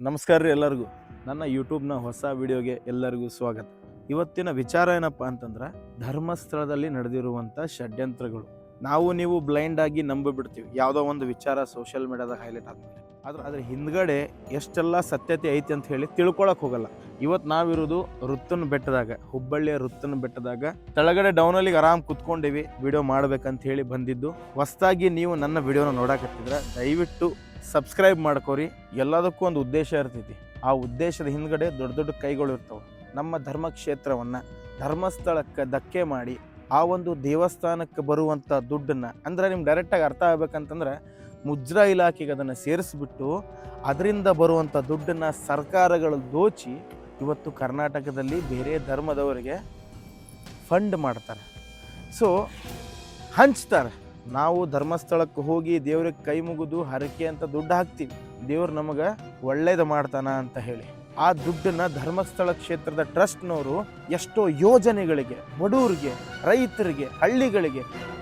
ನಮಸ್ಕಾರ ರೀ ಎಲ್ಲರಿಗೂ. ನನ್ನ ಯೂಟ್ಯೂಬ್ನ ಹೊಸ ವಿಡಿಯೋಗೆ ಎಲ್ಲರಿಗೂ ಸ್ವಾಗತ. ಇವತ್ತಿನ ವಿಚಾರ ಏನಪ್ಪ ಅಂತಂದ್ರೆ, ಧರ್ಮಸ್ಥಳದಲ್ಲಿ ನಡೆದಿರುವಂಥ ಷಡ್ಯಂತ್ರಗಳು. ನಾವು ನೀವು ಬ್ಲೈಂಡ್ ಆಗಿ ನಂಬಿಬಿಡ್ತೀವಿ. ಯಾವುದೋ ಒಂದು ವಿಚಾರ ಸೋಷಿಯಲ್ ಮೀಡಿಯಾದಾಗ ಹೈಲೈಟ್ ಆಗ್ತದೆ ಆದ್ರೆ ಅದ್ರ ಹಿಂದ್ಗಡೆ ಎಷ್ಟೆಲ್ಲ ಸತ್ಯತೆ ಐತಿ ಅಂತ ಹೇಳಿ ತಿಳ್ಕೊಳಕ್ ಹೋಗಲ್ಲ. ಇವತ್ತು ನಾವಿರೋದು ರುತ್ತನ ಬೆಟ್ಟದಾಗ, ಹುಬ್ಬಳ್ಳಿಯ ರುತ್ತನ ಬೆಟ್ಟದಾಗ ಕೆಳಗಡೆ ಡೌನಲ್ಲಿಗೆ ಆರಾಮ್ ಕುತ್ಕೊಂಡಿವಿ ವಿಡಿಯೋ ಮಾಡ್ಬೇಕಂತ ಹೇಳಿ ಬಂದಿದ್ದು. ಹೊಸದಾಗಿ ನೀವು ನನ್ನ ವಿಡಿಯೋನ ನೋಡಕತ್ತಿದ್ರೆ ದಯವಿಟ್ಟು ಸಬ್ಸ್ಕ್ರೈಬ್ ಮಾಡ್ಕೋರಿ. ಎಲ್ಲದಕ್ಕೂ ಒಂದು ಉದ್ದೇಶ ಇರ್ತೈತಿ. ಆ ಉದ್ದೇಶದ ಹಿಂದ್ಗಡೆ ದೊಡ್ಡ ದೊಡ್ಡ ಕೈಗಳು ಇರ್ತವೆ. ನಮ್ಮ ಧರ್ಮಕ್ಷೇತ್ರವನ್ನು, ಧರ್ಮಸ್ಥಳಕ್ಕೆ ಧಕ್ಕೆ ಮಾಡಿ, ಆ ಒಂದು ದೇವಸ್ಥಾನಕ್ಕೆ ಬರುವಂಥ ದುಡ್ಡನ್ನು, ಅಂದ್ರೆ ನಿಮ್ಗೆ ಡೈರೆಕ್ಟಾಗಿ ಅರ್ಥ ಆಗ್ಬೇಕಂತಂದ್ರೆ, ಮುಜ್ರಾ ಇಲಾಖೆಗೆ ಅದನ್ನು ಸೇರಿಸ್ಬಿಟ್ಟು, ಅದರಿಂದ ಬರುವಂಥ ದುಡ್ಡನ್ನು ಸರ್ಕಾರಗಳು ದೋಚಿ, ಇವತ್ತು ಕರ್ನಾಟಕದಲ್ಲಿ ಬೇರೆ ಧರ್ಮದವರಿಗೆ ಫಂಡ್ ಮಾಡ್ತಾರೆ. ಸೊ ಹಂಚ್ತಾರೆ. ನಾವು ಧರ್ಮಸ್ಥಳಕ್ಕೆ ಹೋಗಿ ದೇವ್ರಿಗೆ ಕೈ ಮುಗಿದು ಹರಕೆ ಅಂತ ದುಡ್ಡು ಹಾಕ್ತೀವಿ. ದೇವ್ರು ನಮಗೆ ಒಳ್ಳೇದು ಮಾಡ್ತಾನ ಅಂತ ಹೇಳಿ. ಆ ದುಡ್ಡನ್ನ ಧರ್ಮಸ್ಥಳ ಕ್ಷೇತ್ರದ ಟ್ರಸ್ಟ್ನವರು ಎಷ್ಟೋ ಯೋಜನೆಗಳಿಗೆ, ಬಡವರಿಗೆ, ರೈತರಿಗೆ, ಹಳ್ಳಿಗಳಿಗೆ,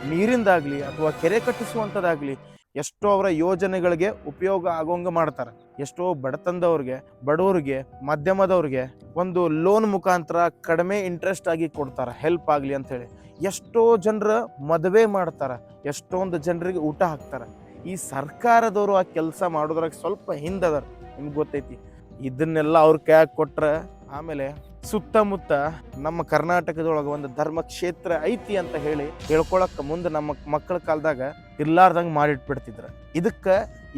ನೀರಿಂದಾಗಲಿ ಅಥವಾ ಕೆರೆ ಕಟ್ಟಿಸುವಂಥದ್ದಾಗಲಿ ಎಷ್ಟೋ ಅವರ ಯೋಜನೆಗಳಿಗೆ ಉಪಯೋಗ ಆಗೋಂಗೆ ಮಾಡ್ತಾರೆ. ಎಷ್ಟೋ ಬಡತನದವ್ರಿಗೆ, ಬಡವರಿಗೆ, ಮಧ್ಯಮದವ್ರಿಗೆ ಒಂದು ಲೋನ್ ಮುಖಾಂತರ ಕಡಿಮೆ ಇಂಟ್ರೆಸ್ಟ್ ಆಗಿ ಕೊಡ್ತಾರೆ ಹೆಲ್ಪ್ ಆಗಲಿ ಅಂತೇಳಿ ಎಷ್ಟೋ ಜನರ ಮದುವೆ ಮಾಡ್ತಾರೆ, ಎಷ್ಟೊಂದು ಜನರಿಗೆ ಊಟ ಹಾಕ್ತಾರೆ. ಈ ಸರ್ಕಾರದವರು ಆ ಕೆಲಸ ಮಾಡೋದ್ರಾಗ ಸ್ವಲ್ಪ ಹಿಂದದಾರ ನಿಮ್ಗೆ ಗೊತ್ತೈತಿ. ಇದನ್ನೆಲ್ಲ ಅವ್ರ ಕೈಯಾಗ ಕೊಟ್ರೆ ಆಮೇಲೆ ಸುತ್ತಮುತ್ತ ನಮ್ಮ ಕರ್ನಾಟಕದೊಳಗೆ ಒಂದು ಧರ್ಮ ಕ್ಷೇತ್ರ ಐತಿ ಅಂತ ಹೇಳಿ ಹೇಳ್ಕೊಳಕ್ ಮುಂದೆ ನಮ್ಮ ಮಕ್ಕಳ ಕಾಲದಾಗ ಇರ್ಲಾರ್ದಂಗೆ ಮಾಡಿಟ್ಬಿಡ್ತಿದ್ರು. ಇದಕ್ಕೆ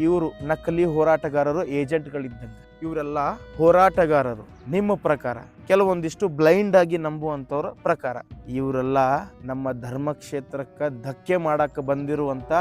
ಇವರು ನಕಲಿ ಹೋರಾಟಗಾರರು, ಏಜೆಂಟ್ಗಳಿದ್ದಂಗೆ. ಇವರೆಲ್ಲ ಹೋರಾಟಗಾರರು. ನಿಮ್ಮ ಪ್ರಕಾರ, ಕೆಲವೊಂದಿಷ್ಟು ಬ್ಲೈಂಡ್ ಆಗಿ ನಂಬುವಂಥವ್ರ ಪ್ರಕಾರ, ಇವರೆಲ್ಲ ನಮ್ಮ ಧರ್ಮಕ್ಷೇತ್ರಕ್ಕೆ ಧಕ್ಕೆ ಮಾಡಕ್ಕೆ ಬಂದಿರುವಂತ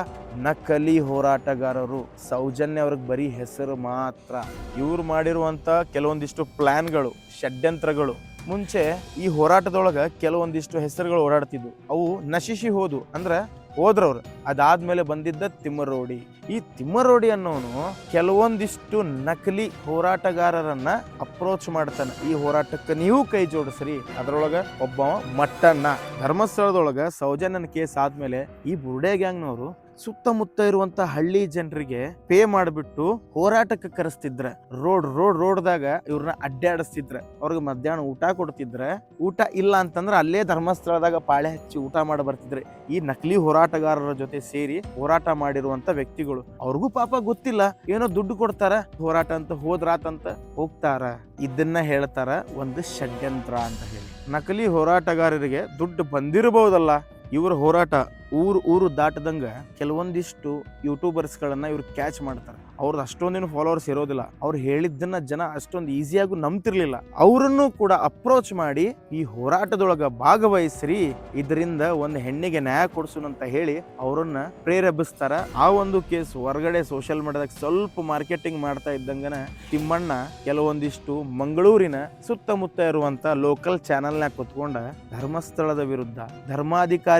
ನಕಲಿ ಹೋರಾಟಗಾರರು. ಸೌಜನ್ಯ ಅವ್ರಿಗೆ ಬರೀ ಹೆಸರು ಮಾತ್ರ. ಇವ್ರು ಮಾಡಿರುವಂಥ ಕೆಲವೊಂದಿಷ್ಟು ಪ್ಲ್ಯಾನ್ಗಳು ಷಡ್ಯಂತ್ರಗಳು. ಮುಂಚೆ ಈ ಹೋರಾಟದೊಳಗೆ ಕೆಲವೊಂದಿಷ್ಟು ಹೆಸರುಗಳು ಓಡಾಡ್ತಿದ್ವು. ಅವು ನಶಿಸಿ ಹೋದು ಅಂದ್ರೆ ಹೋದ್ರವ್ರು. ಅದಾದ್ಮೇಲೆ ಬಂದಿದ್ದ ತಿಮ್ಮರೋಡಿ ಈ ತಿಮ್ಮರೋಡಿ ಅನ್ನೋನು ಕೆಲವೊಂದಿಷ್ಟು ನಕಲಿ ಹೋರಾಟಗಾರರನ್ನ ಅಪ್ರೋಚ್ ಮಾಡ್ತಾನೆ. ಈ ಹೋರಾಟಕ್ಕೆ ನೀವು ಕೈ ಜೋಡಿಸ್ರಿ. ಅದ್ರೊಳಗ ಒಬ್ಬ ಮಟ್ಟನ್ನ ಧರ್ಮಸ್ಥಳದೊಳಗ ಸೌಜನ್ಯನ ಕೇಸ್ ಆದ್ಮೇಲೆ ಈ ಬುರ್ಡೆ ಗ್ಯಾಂಗ್ನವರು ಸುತ್ತಮುತ್ತ ಇರುವಂತ ಹಳ್ಳಿ ಜನರಿಗೆ ಪೇ ಮಾಡಿಬಿಟ್ಟು ಹೋರಾಟಕ್ಕೆ ಕರೆಸ್ತಿದ್ರ, ರೋಡ್ ರೋಡ್, ರೋಡ್ದಾಗ ಇವ್ರನ್ನ ಅಡ್ಡಾಡಿಸ್ತಿದ್ರ, ಅವ್ರಿಗೆ ಮಧ್ಯಾಹ್ನ ಊಟ ಕೊಡ್ತಿದ್ರ, ಊಟ ಇಲ್ಲ ಅಂತಂದ್ರೆ ಅಲ್ಲೇ ಧರ್ಮಸ್ಥಳದಾಗ ಪಾಳೆ ಹಚ್ಚಿ ಊಟ ಮಾಡಿ ಬರ್ತಿದ್ರೆ, ಈ ನಕಲಿ ಹೋರಾಟಗಾರರ ಜೊತೆ ಸೇರಿ ಹೋರಾಟ ಮಾಡಿರುವಂತ ವ್ಯಕ್ತಿಗಳು. ಅವ್ರಿಗೂ ಪಾಪ ಗೊತ್ತಿಲ್ಲ, ಏನೋ ದುಡ್ಡು ಕೊಡ್ತಾರ, ಹೋರಾಟ ಅಂತ ಹೋದ್ರಾತಂತ ಹೋಗ್ತಾರ. ಇದನ್ನ ಹೇಳ್ತಾರ ಒಂದು ಷಡ್ಯಂತ್ರ ಅಂತ ಹೇಳಿ. ನಕಲಿ ಹೋರಾಟಗಾರರಿಗೆ ದುಡ್ಡು ಬಂದಿರಬಹುದಲ್ಲ? ಇವ್ರ ಹೋರಾಟ ಊರು ಊರು ದಾಟದಂಗೆ ಕೆಲವೊಂದಿಷ್ಟು ಯೂಟ್ಯೂಬರ್ಸ್ಗಳನ್ನ ಇವ್ರು ಕ್ಯಾಚ್ ಮಾಡ್ತಾರೆ. ಅವ್ರದ್ದು ಅಷ್ಟೊಂದೇನು ಫಾಲೋವರ್ಸ್ ಇರೋದಿಲ್ಲ. ಅವ್ರು ಹೇಳಿದ್ದನ್ನ ಜನ ಅಷ್ಟೊಂದು ಈಸಿಯಾಗೂ ನಂಬ್ತಿರ್ಲಿಲ್ಲ. ಅವರನ್ನು ಕೂಡ ಅಪ್ರೋಚ್ ಮಾಡಿ ಈ ಹೋರಾಟದೊಳಗೆ ಭಾಗವಹಿಸ್ರಿ, ಇದರಿಂದ ಒಂದು ಹೆಣ್ಣಿಗೆ ನ್ಯಾಯ ಕೊಡಿಸುನಂತ ಹೇಳಿ ಅವರನ್ನ ಪ್ರೇರೇಪಿಸ್ತಾರ. ಆ ಒಂದು ಕೇಸ್ ಹೊರಗಡೆ ಸೋಷಿಯಲ್ ಮೀಡಿಯಾದಾಗ ಸ್ವಲ್ಪ ಮಾರ್ಕೆಟಿಂಗ್ ಮಾಡ್ತಾ ಇದ್ದಂಗನ ತಿಮ್ಮಣ್ಣ ಕೆಲವೊಂದಿಷ್ಟು ಮಂಗಳೂರಿನ ಸುತ್ತಮುತ್ತ ಇರುವಂತ ಲೋಕಲ್ ಚಾನೆಲ್ನ ಕುತ್ಕೊಂಡ ಧರ್ಮಸ್ಥಳದ ವಿರುದ್ಧ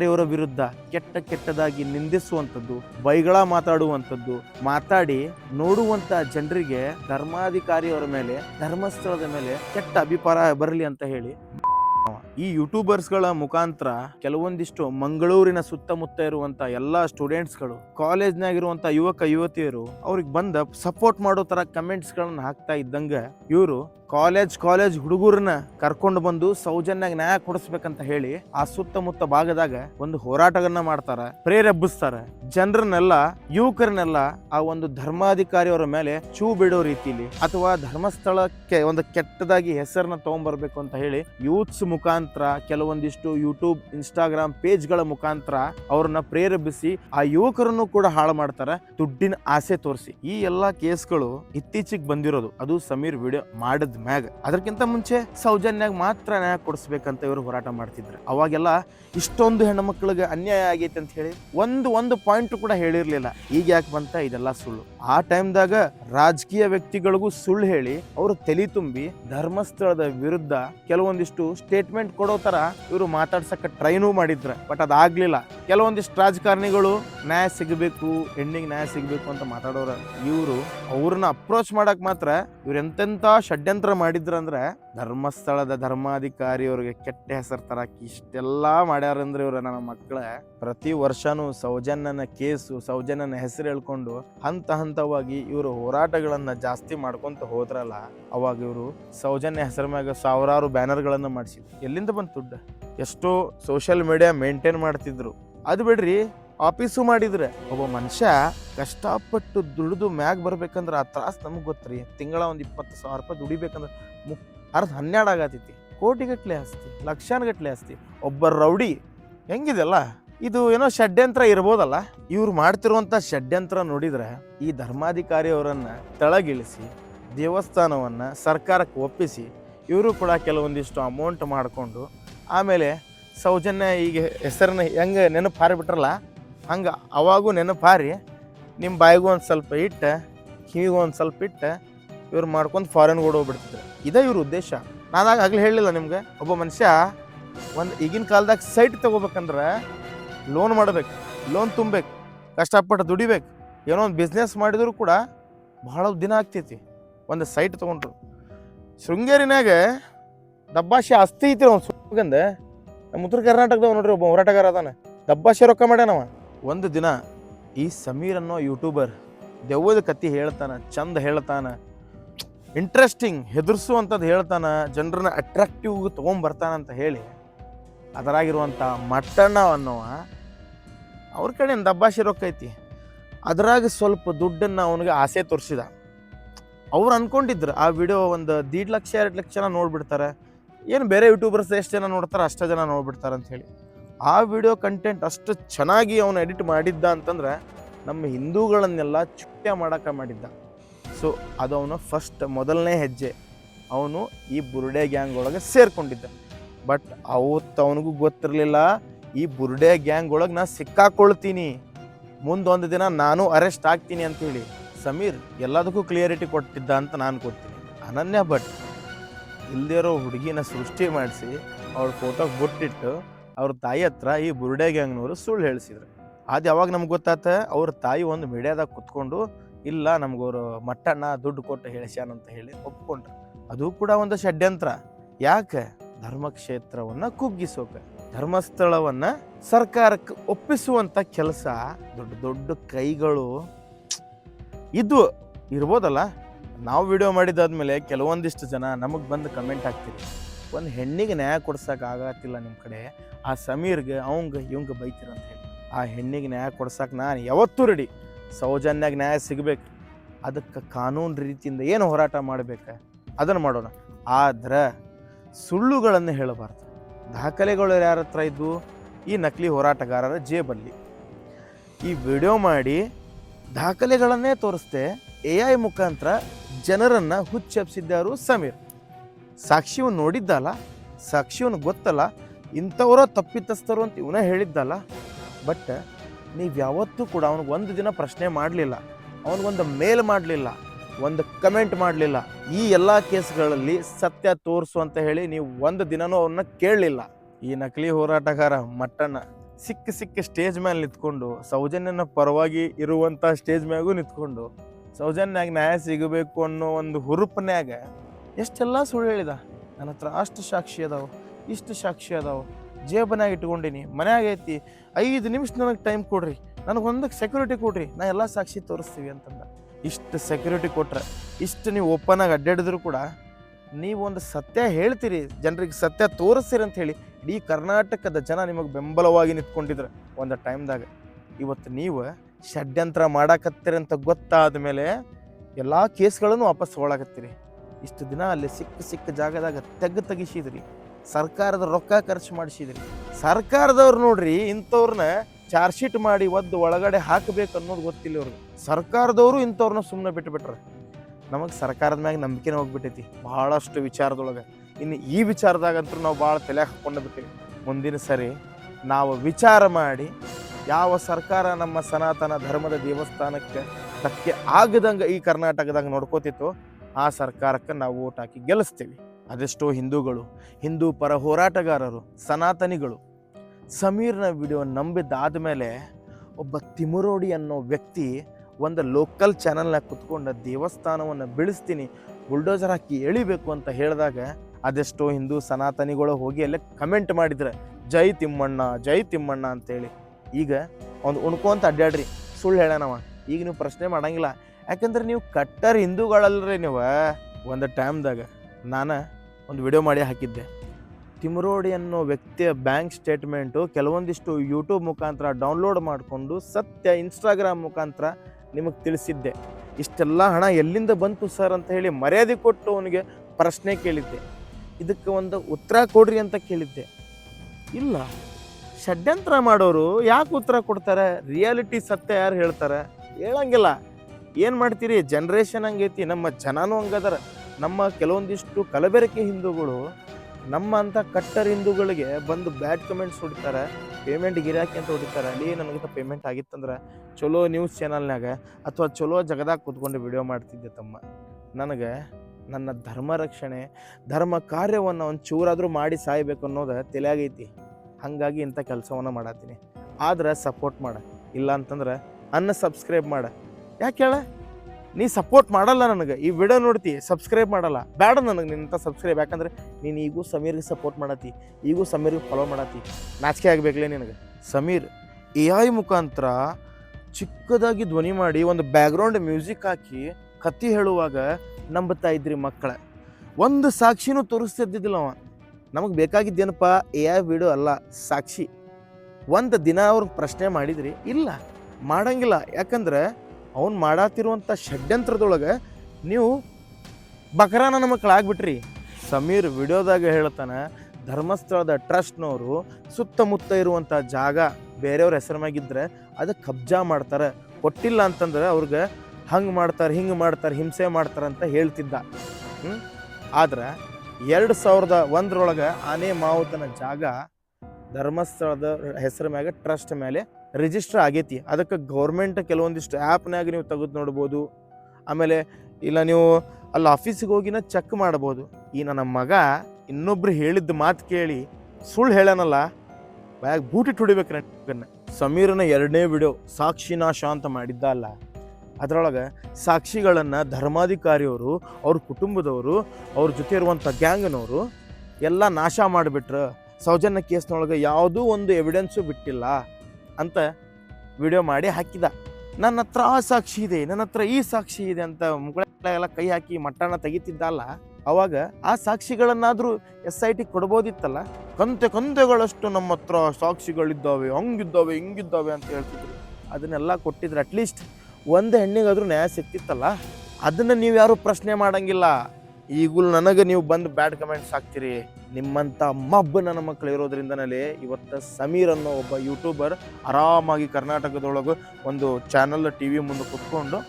ಧರ್ಮಾಧಿಕಾರಿಯವರ ವಿರುದ್ಧ ಕೆಟ್ಟ ಕೆಟ್ಟದಾಗಿ ನಿಂದಿಸುವಂಥದ್ದು, ಬೈಗಳ ಮಾತಾಡುವಂಥದ್ದು, ಮಾತಾಡಿ ನೋಡುವಂತ ಜನರಿಗೆ ಧರ್ಮಾಧಿಕಾರಿಯವರ ಮೇಲೆ, ಧರ್ಮಸ್ಥಳದ ಮೇಲೆ ಕೆಟ್ಟ ಅಭಿಪ್ರಾಯ ಬರಲಿ ಅಂತ ಹೇಳಿ. ಈ ಯೂಟ್ಯೂಬರ್ಸ್ಗಳ ಮುಖಾಂತರ ಕೆಲವೊಂದಿಷ್ಟು ಮಂಗಳೂರಿನ ಸುತ್ತಮುತ್ತ ಇರುವಂತ ಎಲ್ಲಾ ಸ್ಟೂಡೆಂಟ್ಸ್ಗಳು ಕಾಲೇಜ್ನಾಗಿರುವಂತ ಯುವಕ, ಯುವತಿಯರು ಅವ್ರಿಗೆ ಬಂದ ಸಪೋರ್ಟ್ ಮಾಡೋ ತರ ಕಮೆಂಟ್ಸ್ಗಳನ್ನ ಹಾಕ್ತಾ ಇದ್ದಂಗೆ ಇವರು ಕಾಲೇಜ್ ಕಾಲೇಜ್ ಹುಡುಗರನ್ನ ಕರ್ಕೊಂಡು ಬಂದು ಸೌಜನ್ಯಾಗ ನ್ಯಾಯ ಕೊಡಿಸ್ಬೇಕಂತ ಹೇಳಿ ಆ ಸುತ್ತಮುತ್ತ ಭಾಗದಾಗ ಒಂದು ಹೋರಾಟಗಳನ್ನ ಮಾಡ್ತಾರ ಪ್ರೇರೇಪಿಸ್ತಾರ ಜನರನ್ನೆಲ್ಲ, ಯುವಕರನ್ನೆಲ್ಲ ಆ ಒಂದು ಧರ್ಮಾಧಿಕಾರಿಯವರ ಮೇಲೆ ಚೂ ಬಿಡೋ ರೀತಿಲಿ ಅಥವಾ ಧರ್ಮಸ್ಥಳಕ್ಕೆ ಒಂದು ಕೆಟ್ಟದಾಗಿ ಹೆಸರನ್ನ ತಗೊಂಡ್ಬರ್ಬೇಕು ಅಂತ ಹೇಳಿ ಯೂತ್ಸ್ ಮುಖಾಂತರ, ಕೆಲವೊಂದಿಷ್ಟು ಯೂಟ್ಯೂಬ್, ಇನ್ಸ್ಟಾಗ್ರಾಮ್ ಪೇಜ್ಗಳ ಮುಖಾಂತರ ಅವ್ರನ್ನ ಪ್ರೇರೇಪಿಸಿ ಆ ಯುವಕರನ್ನು ಕೂಡ ಹಾಳು ಮಾಡ್ತಾರ, ದುಡ್ಡಿನ ಆಸೆ ತೋರಿಸಿ. ಈ ಎಲ್ಲಾ ಕೇಸ್ಗಳು ಇತ್ತೀಚೆಗೆ ಬಂದಿರೋದು. ಅದು ಸಮೀರ್ ವಿಡಿಯೋ ಮಾಡಿದ ಮ್ಯಾಗ. ಅದಕ್ಕಿಂತ ಮುಂಚೆ ಸೌಜನ್ಯಾಗ ಮಾತ್ರ ನ್ಯಾಯ ಕೊಡಿಸ್ಬೇಕಂತ ಇವರು ಹೋರಾಟ ಮಾಡ್ತಿದ್ರು. ಅವಾಗೆಲ್ಲ ಇಷ್ಟೊಂದು ಹೆಣ್ಣು ಮಕ್ಕಳಿಗೆ ಅನ್ಯಾಯ ಆಗೈತೆ ಅಂತ ಹೇಳಿ ಒಂದು ಒಂದು ಪಾಯಿಂಟ್ ಕೂಡ ಹೇಳಿರ್ಲಿಲ್ಲ. ಈಗ ಯಾಕೆ ಬಂತ? ಇದೆಲ್ಲ ಸುಳ್ಳು. ಆ ಟೈಮ್ದಾಗ ರಾಜಕೀಯ ವ್ಯಕ್ತಿಗಳಿಗೂ ಸುಳ್ಳು ಹೇಳಿ ಅವರು ತಲೆ ತುಂಬಿ ಧರ್ಮಸ್ಥಳದ ವಿರುದ್ಧ ಕೆಲವೊಂದಿಷ್ಟು ಸ್ಟೇಟ್ಮೆಂಟ್ ಕೊಡೋ ತರ ಇವರು ಮಾತಾಡ್ಸಕ್ಕೆ ಟ್ರೈನು ಮಾಡಿದ್ರ. ಬಟ್ ಅದಾಗ್ಲಿಲ್ಲ. ಕೆಲವೊಂದಿಷ್ಟು ರಾಜಕಾರಣಿಗಳು ನ್ಯಾಯ ಸಿಗಬೇಕು, ಹೆಣ್ಣಿಗೆ ನ್ಯಾಯ ಸಿಗಬೇಕು ಅಂತ ಮಾತಾಡೋರ ಇವರು ಅವ್ರನ್ನ ಅಪ್ರೋಚ್ ಮಾಡಕ್ ಮಾತ್ರ ಇವ್ರು ಎಂತೆಂತ ಷಡ್ಯಂತ್ರ ಮಾಡಿದ್ರಂದ್ರೆ ಧರ್ಮಸ್ಥಳದ ಧರ್ಮಾಧಿಕಾರಿ ಅವ್ರಿಗೆ ಕೆಟ್ಟ ಹೆಸರು ತರಕ್ಕೆ ಇಷ್ಟೆಲ್ಲ ಮಾಡ್ಯಾರಂದ್ರೆ ಇವ್ರ ನನ್ನ ಮಕ್ಕಳ ಪ್ರತಿ ವರ್ಷನೂ ಸೌಜನ್ಯನ ಕೇಸು, ಸೌಜನ್ಯನ ಹೆಸರು ಹೇಳ್ಕೊಂಡು ಹಂತ ಹಂತವಾಗಿ ಇವರು ಹೋರಾಟಗಳನ್ನ ಜಾಸ್ತಿ ಮಾಡ್ಕೊಂತ ಹೋದ್ರಲ್ಲ, ಅವಾಗ ಇವರು ಸೌಜನ್ಯ ಹೆಸರ ಮ್ಯಾಗ ಸಾವಿರಾರು ಬ್ಯಾನರ್ಗಳನ್ನು ಮಾಡಿಸಿದ್ರು. ಎಲ್ಲಿಂದ ಬಂತು ದುಡ್ಡು? ಎಷ್ಟೋ ಸೋಷಿಯಲ್ ಮೀಡಿಯಾ ಮೇಂಟೈನ್ ಮಾಡ್ತಿದ್ರು. ಅದು ಬಿಡ್ರಿ ಆಫೀಸು ಮಾಡಿದ್ರೆ ಒಬ್ಬ ಮನುಷ್ಯ ಕಷ್ಟಪಟ್ಟು ದುಡಿದು ಮ್ಯಾಗ್ ಬರ್ಬೇಕಂದ್ರೆ ಆ ತ್ರಾಸ್ ನಮಗೆ ಗೊತ್ತ್ರಿ ತಿಂಗಳ ಒಂದು ಇಪ್ಪತ್ತು ಸಾವಿರ ರೂಪಾಯಿ ದುಡಿಬೇಕಂದ್ರೆ ಅರ್ಧ ಹನ್ನೆರಡು ಆಗತೈತಿ. ಕೋಟಿಗಟ್ಲೆ ಆಸ್ತಿ, ಲಕ್ಷಾನುಗಟ್ಲೆ ಆಸ್ತಿ. ಒಬ್ಬ ರೌಡಿ, ಹೆಂಗಿದೆಲ್ಲ? ಇದು ಏನೋ ಷಡ್ಯಂತ್ರ ಇರ್ಬೋದಲ್ಲ? ಇವ್ರು ಮಾಡ್ತಿರುವಂಥ ಷಡ್ಯಂತ್ರ ನೋಡಿದ್ರೆ ಈ ಧರ್ಮಾಧಿಕಾರಿ ಅವರನ್ನ ತೆಳಗಿಳಿಸಿ, ದೇವಸ್ಥಾನವನ್ನು ಸರ್ಕಾರಕ್ಕೆ ಒಪ್ಪಿಸಿ, ಇವರು ಕೂಡ ಕೆಲವೊಂದಿಷ್ಟು ಅಮೌಂಟ್ ಮಾಡಿಕೊಂಡು, ಆಮೇಲೆ ಸೌಜನ್ಯ ಈಗ ಹೆಸರನ್ನ ಹೆಂಗೆ ನೆನಪು ಹಾರಿಬಿಟ್ರಲ್ಲ ಹಂಗೆ ಅವಾಗೂ ನೆನಪಾರಿ ನಿಮ್ಮ ಬಾಯಿಗೂ ಒಂದು ಸ್ವಲ್ಪ ಇಟ್ಟು, ಕಿವಿಗೂ ಒಂದು ಸ್ವಲ್ಪ ಇಟ್ಟು, ಇವ್ರು ಮಾಡ್ಕೊಂಡು ಫಾರಿನ್ ಓಡ್ ಹೋಗ್ಬಿಡ್ತಿದ್ರು ಇದೇ ಇವ್ರ ಉದ್ದೇಶ. ನಾನಾಗ ಆಗಲೇ ಹೇಳಿಲ್ಲ ನಿಮ್ಗೆ, ಒಬ್ಬ ಮನುಷ್ಯ ಒಂದು ಈಗಿನ ಕಾಲದಾಗ ಸೈಟ್ ತೊಗೋಬೇಕಂದ್ರೆ ಲೋನ್ ಮಾಡಬೇಕು ಲೋನ್ ತುಂಬಬೇಕು, ಕಷ್ಟಪಟ್ಟು ದುಡಿಬೇಕು, ಏನೋ ಒಂದು ಬಿಸ್ನೆಸ್ ಮಾಡಿದರೂ ಕೂಡ ಬಹಳ ದಿನ ಆಗ್ತೈತಿ ಒಂದು ಸೈಟ್ ತೊಗೊಂಡ್ರು. ಶೃಂಗೇರಿನಾಗ ದಬ್ಬಾಶಿ ಆಸ್ತಿ ಐತಿ ಅವ್ನು ಸುಗಂದ ನಮ್ಮ ಉತ್ತರ ಕರ್ನಾಟಕದವ ನೋಡ್ರಿ ಒಬ್ಬ ಹೋರಾಟಗಾರ ಅದಾನೆ. ದಬ್ಬಾಶಿ ರೊಕ್ಕ ಮಾಡ್ಯಾನವ. ಒಂದು ದಿನ ಈ ಸಮೀರ್ ಅನ್ನೋ ಯೂಟ್ಯೂಬರ್ ದೆವ್ವದ ಕತ್ತಿ ಹೇಳ್ತಾನೆ, ಚಂದ ಹೇಳ್ತಾನೆ ಇಂಟ್ರೆಸ್ಟಿಂಗ್ ಹೆದರ್ಸುವಂಥದ್ದು ಹೇಳ್ತಾನೆ, ಜನರನ್ನ ಅಟ್ರಾಕ್ಟಿವ್ ತೊಗೊಂಬರ್ತಾನೆ ಅಂತ ಹೇಳಿ ಅದರಾಗಿರುವಂಥ ಮಟ್ಟಣ್ಣ ಅನ್ನೋ ಅವ್ರ ಕಡೆ ದಬ್ಬಾಶಿ ರೊಕ್ಕೈತಿ ಅದ್ರಾಗ ಸ್ವಲ್ಪ ದುಡ್ಡನ್ನು ಅವನಿಗೆ ಆಸೆ ತೋರಿಸಿದ. ಅವ್ರು ಅನ್ಕೊಂಡಿದ್ರು, ಆ ವಿಡಿಯೋ ಒಂದು ದೀಡ್ ಲಕ್ಷ, ಎರಡು ಲಕ್ಷ ಜನ ನೋಡ್ಬಿಡ್ತಾರೆ. ಏನು ಬೇರೆ ಯೂಟ್ಯೂಬರ್ಸ್ ಎಷ್ಟು ಜನ ನೋಡ್ತಾರೆ ಅಷ್ಟು ಜನ ನೋಡ್ಬಿಡ್ತಾರೆ ಅಂತ ಹೇಳಿ. ಆ ವಿಡಿಯೋ ಕಂಟೆಂಟ್ ಅಷ್ಟು ಚೆನ್ನಾಗಿ ಅವನು ಎಡಿಟ್ ಮಾಡಿದ್ದ ಅಂತಂದ್ರೆ ನಮ್ಮ ಹಿಂದೂಗಳನ್ನೆಲ್ಲ ಚುಟ್ಟೆ ಮಾಡಕ್ಕೆ ಮಾಡಿದ್ದ. ಸೊ ಅದು ಅವನು ಫಸ್ಟ್ ಮೊದಲನೇ ಹೆಜ್ಜೆ. ಅವನು ಈ ಬುರುಡೆ ಗ್ಯಾಂಗ್ ಒಳಗೆ ಸೇರಿಕೊಂಡಿದ್ದ. ಬಟ್ ಅವತ್ತು ಅವನಿಗೂ ಗೊತ್ತಿರಲಿಲ್ಲ, ಈ ಬುರುಡೆ ಗ್ಯಾಂಗ್ ಒಳಗೆ ನಾನು ಸಿಕ್ಕಾಕೊಳ್ತೀನಿ. ಮುಂದೊಂದು ದಿನ ನಾನು ಅರೆಸ್ಟ್ ಆಗ್ತೀನಿ ಅಂತ ಹೇಳಿ. ಸಮೀರ್, ಎಲ್ಲದಕ್ಕೂ ಕ್ಲಿಯರಿಟಿ ಕೊಟ್ಟಿದ್ದ ಅಂತ ನಾನು ಕೊಡ್ತೀನಿ ಅನನ್ಯ ಭಟ್ ಇಲ್ಲದೇ ಇರೋ ಹುಡುಗಿನ ಸೃಷ್ಟಿ ಮಾಡಿಸಿ ಅವಳ ಫೋಟೋಗೆ ಬುಟ್ಟಿಟ್ಟು ಅವ್ರ ತಾಯಿ ಹತ್ರ ಈ ಬುರುಡೆ ಗ್ಯಾಂಗ್ನವರು ಸುಳ್ಳು ಹೇಳಿಸಿದ್ರು. ಅದು ಯಾವಾಗ ನಮ್ಗೆ ಗೊತ್ತಾತ? ಅವ್ರ ತಾಯಿ ಒಂದು ಮೀಡಿಯಾದಾಗ ಕುತ್ಕೊಂಡು, ಇಲ್ಲ ನಮ್ಗವರು ಮಟ್ಟಣ್ಣ ದುಡ್ಡು ಕೊಟ್ಟು ಹೇಳಿಸ್ಯಾನಂತ ಹೇಳಿ ಒಪ್ಕೊಂಡ್ರು. ಅದು ಕೂಡ ಒಂದು ಷಡ್ಯಂತ್ರ. ಯಾಕೆ? ಧರ್ಮಕ್ಷೇತ್ರವನ್ನ ಕುಗ್ಗಿಸೋಕೆ. ಧರ್ಮಸ್ಥಳವನ್ನ ಸರ್ಕಾರಕ್ಕೆ ಒಪ್ಪಿಸುವಂತ ಕೆಲಸ ದೊಡ್ಡ ದೊಡ್ಡ ಕೈಗಳು ಇದು ಇರ್ಬೋದಲ್ಲ? ನಾವು ವಿಡಿಯೋ ಮಾಡಿದಾದ್ಮೇಲೆ ಕೆಲವೊಂದಿಷ್ಟು ಜನ ನಮಗೆ ಬಂದು ಕಮೆಂಟ್ ಹಾಕ್ತೀರಿ. ಒಂದು ಹೆಣ್ಣಿಗೆ ನ್ಯಾಯ ಕೊಡ್ಸಕ್ಕೆ ಆಗತ್ತಿಲ್ಲ ನಿಮ್ಮ ಕಡೆ, ಆ ಸಮೀರ್ಗೆ ಅವಂಗೆ, ಇವಂಗೆ ಬೈತಿರಂತ ಹೇಳಿ. ಆ ಹೆಣ್ಣಿಗೆ ನ್ಯಾಯ ಕೊಡ್ಸಕ್ಕೆ ನಾನು ಯಾವತ್ತೂ ರೆಡಿ ಸೌಜನ್ಯಾಗ ನ್ಯಾಯ ಸಿಗಬೇಕು. ಅದಕ್ಕೆ ಕಾನೂನು ರೀತಿಯಿಂದ ಏನು ಹೋರಾಟ ಮಾಡಬೇಕು? ಅದನ್ನು ಮಾಡೋಣ. ಆದ್ರೆ ಸುಳ್ಳುಗಳನ್ನು ಹೇಳಬಾರ್ದು. ದಾಖಲೆಗಳು ಯಾರ ಹತ್ರ ಇದ್ವು? ಈ ನಕಲಿ ಹೋರಾಟಗಾರರ ಜೇಬಲ್ಲಿ. ಈ ವಿಡಿಯೋ ಮಾಡಿ ದಾಖಲೆಗಳನ್ನೇ ತೋರಿಸ್ದೆ ಎ ಐ ಮುಖಾಂತರ ಜನರನ್ನು ಹುಚ್ಚೆಪ್ಸಿದ್ದಾರು ಸಮೀರ್. ಸಾಕ್ಷಿವನ್ನು ನೋಡಿದ್ದಲ್ಲ ಸಾಕ್ಷಿಯನ್ನು ಗೊತ್ತಲ್ಲ, ಇಂಥವರ ತಪ್ಪಿತಸ್ಥರು ಅಂತ ಇವನೇ ಹೇಳಿದ್ದಲ್ಲ. ಬಟ್ ನೀವು ಯಾವತ್ತೂ ಕೂಡ ಅವನಿಗೆ ಒಂದು ದಿನ ಪ್ರಶ್ನೆ ಮಾಡಲಿಲ್ಲ ಅವನಿಗೊಂದು ಮೇಲ್ ಮಾಡಲಿಲ್ಲ, ಒಂದು ಕಮೆಂಟ್ ಮಾಡಲಿಲ್ಲ. ಈ ಎಲ್ಲ ಕೇಸ್ಗಳಲ್ಲಿ ಸತ್ಯ ತೋರಿಸು ಅಂತ ಹೇಳಿ ನೀವು ಒಂದು ದಿನನೂ ಅವ್ರನ್ನ ಕೇಳಲಿಲ್ಲ. ಈ ನಕಲಿ ಹೋರಾಟಗಾರ ಮಟ್ಟಣ್ಣ ಸಿಕ್ಕ ಸಿಕ್ಕ ಸ್ಟೇಜ್ ಮೇಲೆ ನಿಂತ್ಕೊಂಡು, ಸೌಜನ್ಯನ ಪರವಾಗಿ ಇರುವಂಥ ಸ್ಟೇಜ್ ಮ್ಯಾಗೂ ನಿಂತ್ಕೊಂಡು, ಸೌಜನ್ಯಾಗ ನ್ಯಾಯ ಸಿಗಬೇಕು ಅನ್ನೋ ಒಂದು ಹುರುಪನ್ಯಾಗ ಎಷ್ಟೆಲ್ಲ ಸುಳ್ಳು ಹೇಳಿದ ನನ್ನ ಹತ್ರ ಅಷ್ಟು ಸಾಕ್ಷಿ ಅದಾವೆ, ಇಷ್ಟು ಸಾಕ್ಷಿ ಅದಾವೆ. ಜೇಬನಾಗ ಇಟ್ಕೊಂಡಿನಿ, ಮನ್ಯಾಗ ಐತಿ, ಐದು ನಿಮಿಷ ನನಗೆ ಟೈಮ್ ಕೊಡ್ರಿ. ನನಗೆ ಒಂದಕ್ಕೆ ಸೆಕ್ಯೂರಿಟಿ ಕೊಡ್ರಿ. ನಾ ಎಲ್ಲ ಸಾಕ್ಷಿ ತೋರಿಸ್ತೀವಿ ಅಂತಂದ. ಇಷ್ಟು ಸೆಕ್ಯೂರಿಟಿ ಕೊಟ್ರೆ, ಇಷ್ಟು ನೀವು ಓಪನ್ ಆಗಿ ಅಡ್ಡಾಡಿದ್ರು ಕೂಡ ನೀವೊಂದು ಸತ್ಯ ಹೇಳ್ತೀರಿ, ಜನರಿಗೆ ಸತ್ಯ ತೋರಿಸ್ತೀರಿ ಅಂತ ಹೇಳಿ, ಇಡೀ ಕರ್ನಾಟಕದ ಜನ ನಿಮಗೆ ಬೆಂಬಲವಾಗಿ ನಿಂತ್ಕೊಂಡಿದ್ರೆ ಒಂದು ಟೈಮ್ದಾಗ ಇವತ್ತು ನೀವು ಷಡ್ಯಂತ್ರ ಮಾಡಾಕತ್ತೀರಿ ಅಂತ ಗೊತ್ತಾದ ಮೇಲೆ ಎಲ್ಲ ಕೇಸ್ಗಳನ್ನು ವಾಪಸ್ ತೊಗೊಳಕತ್ತೀರಿ ಇಷ್ಟು ದಿನ ಅಲ್ಲಿ ಸಿಕ್ಕ ಸಿಕ್ಕ ಜಾಗದಾಗ ತೆಗ್ದು ತೆಗಿಸಿದ್ರಿ. ಸರ್ಕಾರದ ರೊಕ್ಕ ಖರ್ಚು ಮಾಡಿಸಿದ್ರಿ. ಸರ್ಕಾರದವ್ರು ನೋಡ್ರಿ ಇಂಥವ್ರನ್ನ ಚಾರ್ಜ್ ಶೀಟ್ ಮಾಡಿ ಒದ್ದು ಒಳಗಡೆ ಹಾಕಬೇಕು ಅನ್ನೋದು ಗೊತ್ತಿಲ್ಲ ಇವ್ರಿಗೆ. ಸರ್ಕಾರದವರು ಇಂಥವ್ರನ್ನ ಸುಮ್ಮನೆ ಬಿಟ್ಟುಬಿಟ್ರೆ ನಮಗೆ ಸರ್ಕಾರದ ಮ್ಯಾಗ ನಂಬಿಕೆನೇ ಹೋಗ್ಬಿಟ್ಟೈತಿ. ಭಾಳಷ್ಟು ವಿಚಾರದೊಳಗೆ. ಇನ್ನು ಈ ವಿಚಾರದಾಗಂತೂ ನಾವು ಭಾಳ ತಲೆ ಹಾಕ್ಕೊಂಡು ಬಿಟ್ಟಿವಿ ಮುಂದಿನ ಸರಿ ನಾವು ವಿಚಾರ ಮಾಡಿ ಯಾವ ಸರ್ಕಾರ ನಮ್ಮ ಸನಾತನ ಧರ್ಮದ ದೇವಸ್ಥಾನಕ್ಕೆ ತಕ್ಕೆ ಆಗದಂಗೆ ಈ ಕರ್ನಾಟಕದಾಗ ನೋಡ್ಕೋತಿತ್ತು ಆ ಸರ್ಕಾರಕ್ಕೆ ನಾವು ಓಟ್ ಹಾಕಿ ಗೆಲ್ಲಿಸ್ತೀವಿ. ಅದೆಷ್ಟೋ ಹಿಂದೂಗಳು, ಹಿಂದೂ ಪರ ಹೋರಾಟಗಾರರು, ಸನಾತನಿಗಳು. ಸಮೀರ್ನ ವಿಡಿಯೋ ನಂಬಿದ್ದಾದ ಮೇಲೆ ಒಬ್ಬ ತಿಮುರೋಡಿ ಅನ್ನೋ ವ್ಯಕ್ತಿ ಒಂದು ಲೋಕಲ್ ಚಾನಲ್ನ ಕುತ್ಕೊಂಡು ದೇವಸ್ಥಾನವನ್ನು ಬೆಳೆಸ್ತೀನಿ ಬುಲ್ಡೋಸರ್ ಹಾಕಿ ಎಳಿಬೇಕು ಅಂತ ಹೇಳಿದಾಗ ಅದೆಷ್ಟೋ ಹಿಂದೂ ಸನಾತನಿಗಳು ಹೋಗಿ ಅಲ್ಲೇ ಕಮೆಂಟ್ ಮಾಡಿದ್ರೆ, ಜೈ ತಿಮ್ಮಣ್ಣ ಜೈ ತಿಮ್ಮಣ್ಣ ಅಂತೇಳಿ. ಈಗ ಒಂದು ಉಣ್ಕೊಂತ ಅಡ್ಡಾಡ್ರಿ ಸುಳ್ಳು ಹೇಳೋಣವ. ಈಗ ನೀವು ಪ್ರಶ್ನೆ ಮಾಡಂಗಿಲ್ಲ. ಯಾಕಂದ್ರೆ ನೀವು ಕಟ್ಟರ್ ಹಿಂದೂಗಳಲ್ರಿ ನೀವು. ಒಂದು ಟೈಮ್ದಾಗ ನಾನು ಒಂದು ವಿಡಿಯೋ ಮಾಡಿ ಹಾಕಿದ್ದೆ. ತಿಮ್ರೋಡಿ ಅನ್ನೋ ವ್ಯಕ್ತಿಯ ಬ್ಯಾಂಕ್ ಸ್ಟೇಟ್ಮೆಂಟು ಕೆಲವೊಂದಿಷ್ಟು ಯೂಟ್ಯೂಬ್ ಮುಖಾಂತರ ಡೌನ್ಲೋಡ್ ಮಾಡಿಕೊಂಡು ಸತ್ಯ ಇನ್ಸ್ಟಾಗ್ರಾಮ್ ಮುಖಾಂತರ ನಿಮಗೆ ತಿಳಿಸಿದ್ದೆ. ಇಷ್ಟೆಲ್ಲ ಹಣ ಎಲ್ಲಿಂದ ಬಂತು ಸರ್ ಅಂತ ಹೇಳಿ ಮರ್ಯಾದೆ ಕೊಟ್ಟು ಅವನಿಗೆ ಪ್ರಶ್ನೆ ಕೇಳಿದ್ದೆ. ಇದಕ್ಕೆ ಒಂದು ಉತ್ತರ ಕೊಡ್ರಿ ಅಂತ ಕೇಳಿದ್ದೆ. ಇಲ್ಲ, ಷಡ್ಯಂತ್ರ ಮಾಡೋರು ಯಾಕೆ ಉತ್ತರ ಕೊಡ್ತಾರೆ? ರಿಯಾಲಿಟಿ ಸತ್ಯ ಯಾರು ಹೇಳ್ತಾರೆ? ಹೇಳಂಗಿಲ್ಲ. ಏನು ಮಾಡ್ತೀರಿ? ಜನ್ರೇಷನ್ ಹಂಗೈತಿ. ನಮ್ಮ ಜನನೂ ಹಂಗದಾರ. ನಮ್ಮ ಕೆಲವೊಂದಿಷ್ಟು ಕಲಬೆರಕೆ ಹಿಂದೂಗಳು ನಮ್ಮ ಅಂತ ಕಟ್ಟರ್ ಹಿಂದೂಗಳಿಗೆ ಬಂದು ಬ್ಯಾಡ್ ಕಮೆಂಟ್ಸ್ ಹೊಡಿತಾರೆ. ಪೇಮೆಂಟ್ ಗಿರಾಕಿ ಅಂತ ಹೊಡಿತಾರೆ. ಅಲ್ಲಿ ನನಗೆ ಪೇಮೆಂಟ್ ಆಗಿತ್ತಂದ್ರೆ ಚಲೋ ನ್ಯೂಸ್ ಚಾನಲ್ನಾಗ ಅಥವಾ ಚಲೋ ಜಗದಾಗ ಕೂತ್ಕೊಂಡು ವಿಡಿಯೋ ಮಾಡ್ತಿದ್ದೆ ತಮ್ಮ. ನನಗೆ ನನ್ನ ಧರ್ಮ ರಕ್ಷಣೆ, ಧರ್ಮ ಕಾರ್ಯವನ್ನು ಒಂದು ಚೂರಾದರೂ ಮಾಡಿ ಸಾಯ್ಬೇಕು ಅನ್ನೋದು ತಲೆಯಾಗೈತಿ. ಹಾಗಾಗಿ ಇಂಥ ಕೆಲಸವನ್ನು ಮಾಡತ್ತೀನಿ. ಆದ್ರೆ ಸಪೋರ್ಟ್ ಮಾಡ. ಇಲ್ಲ ಅಂತಂದ್ರೆ ಅನ್ನ ಸಬ್ಸ್ಕ್ರೈಬ್ ಮಾಡ. ಯಾಕೆ ಹೇಳ ನೀ ಸಪೋರ್ಟ್ ಮಾಡಲ್ಲ ನನಗೆ. ಈ ವಿಡಿಯೋ ನೋಡ್ತಿ ಸಬ್ಸ್ಕ್ರೈಬ್ ಮಾಡಲ್ಲ. ಬೇಡ ನನಗೆ ನಿನ್ನಂತ ಸಬ್ಸ್ಕ್ರೈಬ್ ಯಾಕಂದ್ರೆ ನೀನು ಈಗೂ ಸಮೀರ್ಗೆ ಸಪೋರ್ಟ್ ಮಾಡತ್ತಿ, ಈಗೂ ಸಮೀರ್ಗೆ ಫಾಲೋ ಮಾಡತ್ತಿ. ನಾಚಿಕೆ ಆಗಬೇಕಲೇ ನಿನಗೆ. ಸಮೀರ್ ಎ ಐ ಮುಖಾಂತರ ಚಿಕ್ಕದಾಗಿ ಧ್ವನಿ ಮಾಡಿ ಒಂದು ಬ್ಯಾಕ್ಗ್ರೌಂಡ್ ಮ್ಯೂಸಿಕ್ ಹಾಕಿ ಕತ್ತಿ ಹೇಳುವಾಗ ನಂಬುತ್ತಾ ಇದ್ರಿ ಮಕ್ಕಳ. ಒಂದು ಸಾಕ್ಷಿನೂ ತೋರಿಸ್ತಿದ್ದಿದ್ದಿಲ್ಲ ಅವ. ನಮಗೆ ಬೇಕಾಗಿದ್ದೇನಪ್ಪ? ಎ ಐ ವಿಡಿಯೋ ಅಲ್ಲ, ಸಾಕ್ಷಿ. ಒಂದು ದಿನ ಅವ್ರಿಗೆ ಪ್ರಶ್ನೆ ಮಾಡಿದ್ರಿ, ಇಲ್ಲ, ಮಾಡಂಗಿಲ್ಲ. ಯಾಕಂದ್ರೆ ಅವ್ನು ಮಾಡತ್ತಿರುವಂಥ ಷಡ್ಯಂತ್ರದೊಳಗೆ ನೀವು ಬಕರ ನಮ್ಮ ಮಕ್ಕಳು ಆಗ್ಬಿಟ್ರಿ ಸಮೀರ್ ವಿಡಿಯೋದಾಗ ಹೇಳ್ತಾನೆ ಧರ್ಮಸ್ಥಳದ ಟ್ರಸ್ಟ್ನವರು ಸುತ್ತಮುತ್ತ ಇರುವಂಥ ಜಾಗ ಬೇರೆಯವ್ರ ಹೆಸರು ಮ್ಯಾಗಿದ್ದರೆ ಅದು ಕಬ್ಜಾ ಮಾಡ್ತಾರೆ. ಕೊಟ್ಟಿಲ್ಲ ಅಂತಂದ್ರೆ ಅವ್ರಿಗೆ ಹಂಗೆ ಮಾಡ್ತಾರೆ, ಹಿಂಗೆ ಮಾಡ್ತಾರೆ, ಹಿಂಸೆ ಮಾಡ್ತಾರೆ ಅಂತ ಹೇಳ್ತಿದ್ದ. ಹ್ಞೂ ಆದ್ರೆ ಎರಡು ಸಾವಿರದ ಒಂದರೊಳಗೆ ಆನೆ ಮಾವುತನ ಜಾಗ ಧರ್ಮಸ್ಥಳದ ಹೆಸರು ಮ್ಯಾಗ, ಟ್ರಸ್ಟ್ ಮೇಲೆ ರಿಜಿಸ್ಟರ್ ಆಗೈತಿ. ಅದಕ್ಕೆ ಗೌರ್ಮೆಂಟ್ ಕೆಲವೊಂದಿಷ್ಟು ಆ್ಯಪ್ನಾಗ ನೀವು ತೆಗೆದು ನೋಡ್ಬೋದು. ಆಮೇಲೆ ಇಲ್ಲ ನೀವು ಅಲ್ಲಿ ಆಫೀಸಿಗೆ ಹೋಗಿನ ಚೆಕ್ ಮಾಡ್ಬೋದು. ಈ ನನ್ನ ಮಗ ಇನ್ನೊಬ್ರು ಹೇಳಿದ್ದ ಮಾತು ಕೇಳಿ ಸುಳ್ಳು ಹೇಳನಲ್ಲ, ಬ್ಯಾಗ್ ಬೂಟಿ ಹೊಡಿಬೇಕು ನನ್ನ ಸಮೀರನ ಎರಡನೇ ವಿಡಿಯೋ ಸಾಕ್ಷಿನಾಶ ಅಂತ ಮಾಡಿದ್ದ ಅಲ್ಲ. ಅದರೊಳಗೆ ಸಾಕ್ಷಿಗಳನ್ನು ಧರ್ಮಾಧಿಕಾರಿಯವರು, ಅವ್ರ ಕುಟುಂಬದವರು, ಅವ್ರ ಜೊತೆ ಇರುವಂಥ ಗ್ಯಾಂಗ್ನವರು ಎಲ್ಲ ನಾಶ ಮಾಡಿಬಿಟ್ರು. ಸೌಜನ್ಯ ಕೇಸ್ನೊಳಗೆ ಯಾವುದೂ ಒಂದು ಎವಿಡೆನ್ಸು ಬಿಟ್ಟಿಲ್ಲ. ಅಂತ ವಿಡಿಯೋ ಮಾಡಿ ಹಾಕಿದ. ನನ್ನ ಹತ್ರ ಆ ಸಾಕ್ಷಿ ಇದೆ, ನನ್ನ ಹತ್ರ ಈ ಸಾಕ್ಷಿ ಇದೆ ಅಂತ ಮುಗಳ ಕೈ ಹಾಕಿ ಮಟ್ಟನ ತೆಗಿತಿದ್ದಲ್ಲ, ಅವಾಗ ಆ ಸಾಕ್ಷಿಗಳನ್ನಾದರೂ ಎಸ್ ಐ ಟಿ ಕೊಡ್ಬೋದಿತ್ತಲ್ಲ? ಕಂತೆ ಕಂತೆಗಳಷ್ಟು ನಮ್ಮ ಹತ್ರ ಸಾಕ್ಷಿಗಳಿದ್ದಾವೆ, ಹಂಗಿದ್ದಾವೆ, ಹಿಂಗಿದ್ದಾವೆ ಅಂತ ಹೇಳ್ತಿದ್ರು. ಅದನ್ನೆಲ್ಲ ಕೊಟ್ಟಿದ್ರೆ ಅಟ್ಲೀಸ್ಟ್ ಒಂದು ಹೆಣ್ಣಿಗಾದರೂ ನ್ಯಾಯ ಸಿಕ್ತಿತ್ತಲ್ಲ? ಅದನ್ನ ನೀವು ಯಾರು ಪ್ರಶ್ನೆ ಮಾಡಂಗಿಲ್ಲ. ಈಗಲೂ ನನಗೆ ನೀವು ಬಂದು ಬ್ಯಾಡ್ ಕಮೆಂಟ್ಸ್ ಹಾಕ್ತೀರಿ. ನಿಮ್ಮಂಥ ಮಬ್ಬ ನನ್ನ ಮಕ್ಕಳು ಇರೋದ್ರಿಂದನೇ ಇವತ್ತು ಸಮೀರ್ ಅನ್ನೋ ಒಬ್ಬ ಯೂಟ್ಯೂಬರ್ ಆರಾಮಾಗಿ ಕರ್ನಾಟಕದೊಳಗೆ ಒಂದು ಚಾನಲ್ ಟಿ ವಿ ಮುಂದೆ ಕುತ್ಕೊಂಡು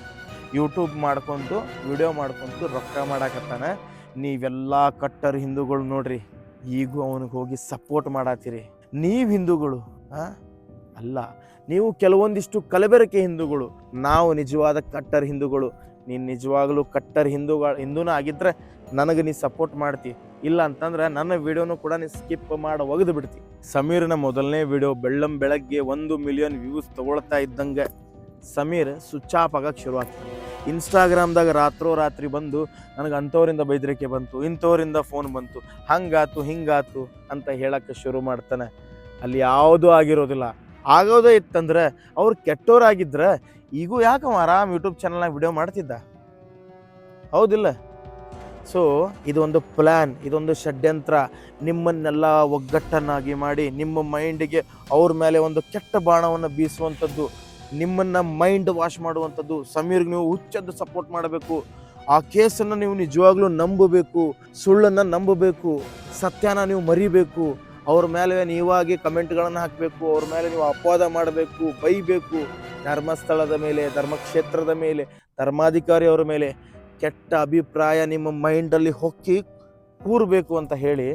ಯೂಟ್ಯೂಬ್ ಮಾಡ್ಕೊಂಡು ವಿಡಿಯೋ ಮಾಡ್ಕೊಂಡು ರೊಕ್ಕ ಮಾಡಾಕತ್ತಾನೆ. ನೀವೆಲ್ಲ ಕಟ್ಟರ್ ಹಿಂದೂಗಳು ನೋಡ್ರಿ, ಈಗೂ ಅವನಿಗೆ ಹೋಗಿ ಸಪೋರ್ಟ್ ಮಾಡತ್ತೀರಿ ನೀವು ಹಿಂದೂಗಳು ಹಾಂ ಅಲ್ಲ, ನೀವು ಕೆಲವೊಂದಿಷ್ಟು ಕಲಬೆರಕೆ ಹಿಂದೂಗಳು, ನಾವು ನಿಜವಾದ ಕಟ್ಟರ್ ಹಿಂದೂಗಳು. ನೀನು ನಿಜವಾಗ್ಲೂ ಕಟ್ಟರ್ ಹಿಂದೂಗಳು, ಹಿಂದೂನ ಆಗಿದ್ರೆ ನನಗೆ ನೀ ಸಪೋರ್ಟ್ ಮಾಡ್ತಿ. ಇಲ್ಲ ಅಂತಂದ್ರೆ ನನ್ನ ವಿಡಿಯೋನು ಕೂಡ ನೀ ಸ್ಕಿಪ್ ಮಾಡಿ ಒಗೆದು ಬಿಡ್ತಿ. ಸಮೀರ್ನ ಮೊದಲನೇ ವಿಡಿಯೋ ಬೆಳ್ಳಂ ಬೆಳಗ್ಗೆ ಒಂದು ಮಿಲಿಯನ್ ವ್ಯೂಸ್ ತಗೊಳ್ತಾ ಇದ್ದಂಗೆ ಸಮೀರ್ ಸ್ವಿಚ್ ಆಫ್ ಆಗಕ್ಕೆ ಶುರುವಾಯ್ತು ಆಗ್ತದೆ ಇನ್ಸ್ಟಾಗ್ರಾಮ್ದಾಗ ರಾತ್ರೋ ರಾತ್ರಿ ಬಂದು ನನಗೆ ಅಂಥವರಿಂದ ಬೈದರಿಕೆ ಬಂತು, ಇಂಥವರಿಂದ ಫೋನ್ ಬಂತು, ಹಂಗಾತು, ಹಿಂಗಾತು ಅಂತ ಹೇಳೋಕ್ಕೆ ಶುರು ಮಾಡ್ತಾನೆ. ಅಲ್ಲಿ ಯಾವುದೂ ಆಗಿರೋದಿಲ್ಲ. ಆಗೋದೇ ಇತ್ತಂದ್ರೆ ಅವ್ರು ಕೆಟ್ಟೋರಾಗಿದ್ರೆ ಈಗೂ ಯಾಕೆ ಅವ ಆರಾಮ್ ಯೂಟ್ಯೂಬ್ ಚಾನಲ್ನಾಗ ವಿಡಿಯೋ ಮಾಡ್ತಿದ್ದ? ಹೌದಿಲ್ಲ. ಸೊ ಇದೊಂದು ಪ್ಲ್ಯಾನ್ ಇದೊಂದು ಷಡ್ಯಂತ್ರ. ನಿಮ್ಮನ್ನೆಲ್ಲ ಒಗ್ಗಟ್ಟನ್ನಾಗಿ ಮಾಡಿ, ನಿಮ್ಮ ಮೈಂಡಿಗೆ ಅವ್ರ ಮೇಲೆ ಒಂದು ಕೆಟ್ಟ ಬಾಣವನ್ನು ಬೀಸುವಂಥದ್ದು, ನಿಮ್ಮನ್ನು ಮೈಂಡ್ ವಾಶ್ ಮಾಡುವಂಥದ್ದು, ಸಮೀರ್ಗೆ ನೀವು ಹುಚ್ಚದ್ದು ಸಪೋರ್ಟ್ ಮಾಡಬೇಕು. ಆ ಕೇಸನ್ನು ನೀವು ನಿಜವಾಗ್ಲೂ ನಂಬಬೇಕು, ಸುಳ್ಳನ್ನು ನಂಬಬೇಕು, ಸತ್ಯನ ನೀವು ಮರಿಬೇಕು. ಅವ್ರ ಮೇಲೆ ನೀವಾಗಿ ಕಮೆಂಟ್ಗಳನ್ನು ಹಾಕಬೇಕು, ಅವ್ರ ಮೇಲೆ ನೀವು ಅಪವಾದ ಮಾಡಬೇಕು, ಬೈಬೇಕು. ಧರ್ಮಸ್ಥಳದ ಮೇಲೆ, ಧರ್ಮಕ್ಷೇತ್ರದ ಮೇಲೆ, ಧರ್ಮಾಧಿಕಾರಿ ಅವರ ಮೇಲೆ ಕೆಟ್ಟ ಅಭಿಪ್ರಾಯ ನಿಮ್ಮ ಮೈಂಡಲ್ಲಿ ಹೊಕ್ಕಿ ಕೂರಬೇಕು ಅಂತ ಹೇಳಿ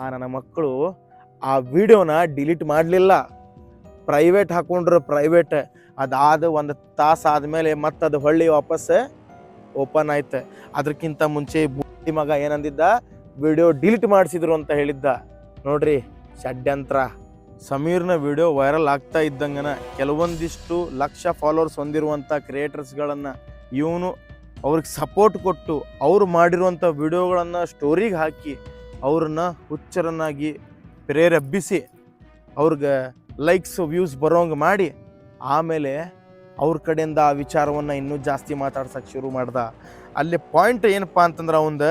ಆ ನನ್ನ ಮಕ್ಕಳು ಆ ವಿಡಿಯೋನ ಡಿಲೀಟ್ ಮಾಡಲಿಲ್ಲ. ಪ್ರೈವೇಟ್ ಹಾಕೊಂಡ್ರು ಪ್ರೈವೇಟ್, ಅದಾದ ಒಂದು ತಾಸು ಆದಮೇಲೆ ಮತ್ತೆ ಅದು ಹೊಳ್ಳಿ ವಾಪಸ್ ಓಪನ್ ಆಯ್ತು. ಅದಕ್ಕಿಂತ ಮುಂಚೆ ಬುದ್ಧಿ ಮಗ ಏನಂದಿದ್ದ? ವಿಡಿಯೋ ಡಿಲೀಟ್ ಮಾಡಿಸಿದ್ರು ಅಂತ ಹೇಳಿದ್ದ. ನೋಡ್ರಿ. ಷಡ್ಯಂತ್ರ. ಸಮೀರ್ನ ವಿಡಿಯೋ ವೈರಲ್ ಆಗ್ತಾ ಇದ್ದಂಗನ ಕೆಲವೊಂದಿಷ್ಟು ಲಕ್ಷ ಫಾಲೋವರ್ಸ್ ಹೊಂದಿರುವಂಥ ಕ್ರಿಯೇಟರ್ಸ್ಗಳನ್ನು ಇವನು ಅವ್ರಿಗೆ ಸಪೋರ್ಟ್ ಕೊಟ್ಟು ಅವ್ರು ಮಾಡಿರುವಂಥ ವಿಡಿಯೋಗಳನ್ನು ಸ್ಟೋರಿಗೆ ಹಾಕಿ ಅವ್ರನ್ನ ಹುಚ್ಚರನ್ನಾಗಿ ಪ್ರೇರೇಪಿಸಿ ಅವ್ರಿಗೆ ಲೈಕ್ಸ್ ವ್ಯೂಸ್ ಬರೋಂಗೆ ಮಾಡಿ ಆಮೇಲೆ ಅವ್ರ ಕಡೆಯಿಂದ ಆ ವಿಚಾರವನ್ನು ಇನ್ನೂ ಜಾಸ್ತಿ ಮಾತಾಡ್ಸಕ್ಕೆ ಶುರು ಮಾಡ್ದ. ಅಲ್ಲಿ ಪಾಯಿಂಟ್ ಏನಪ್ಪ ಅಂತಂದ್ರೆ ಅವಂದು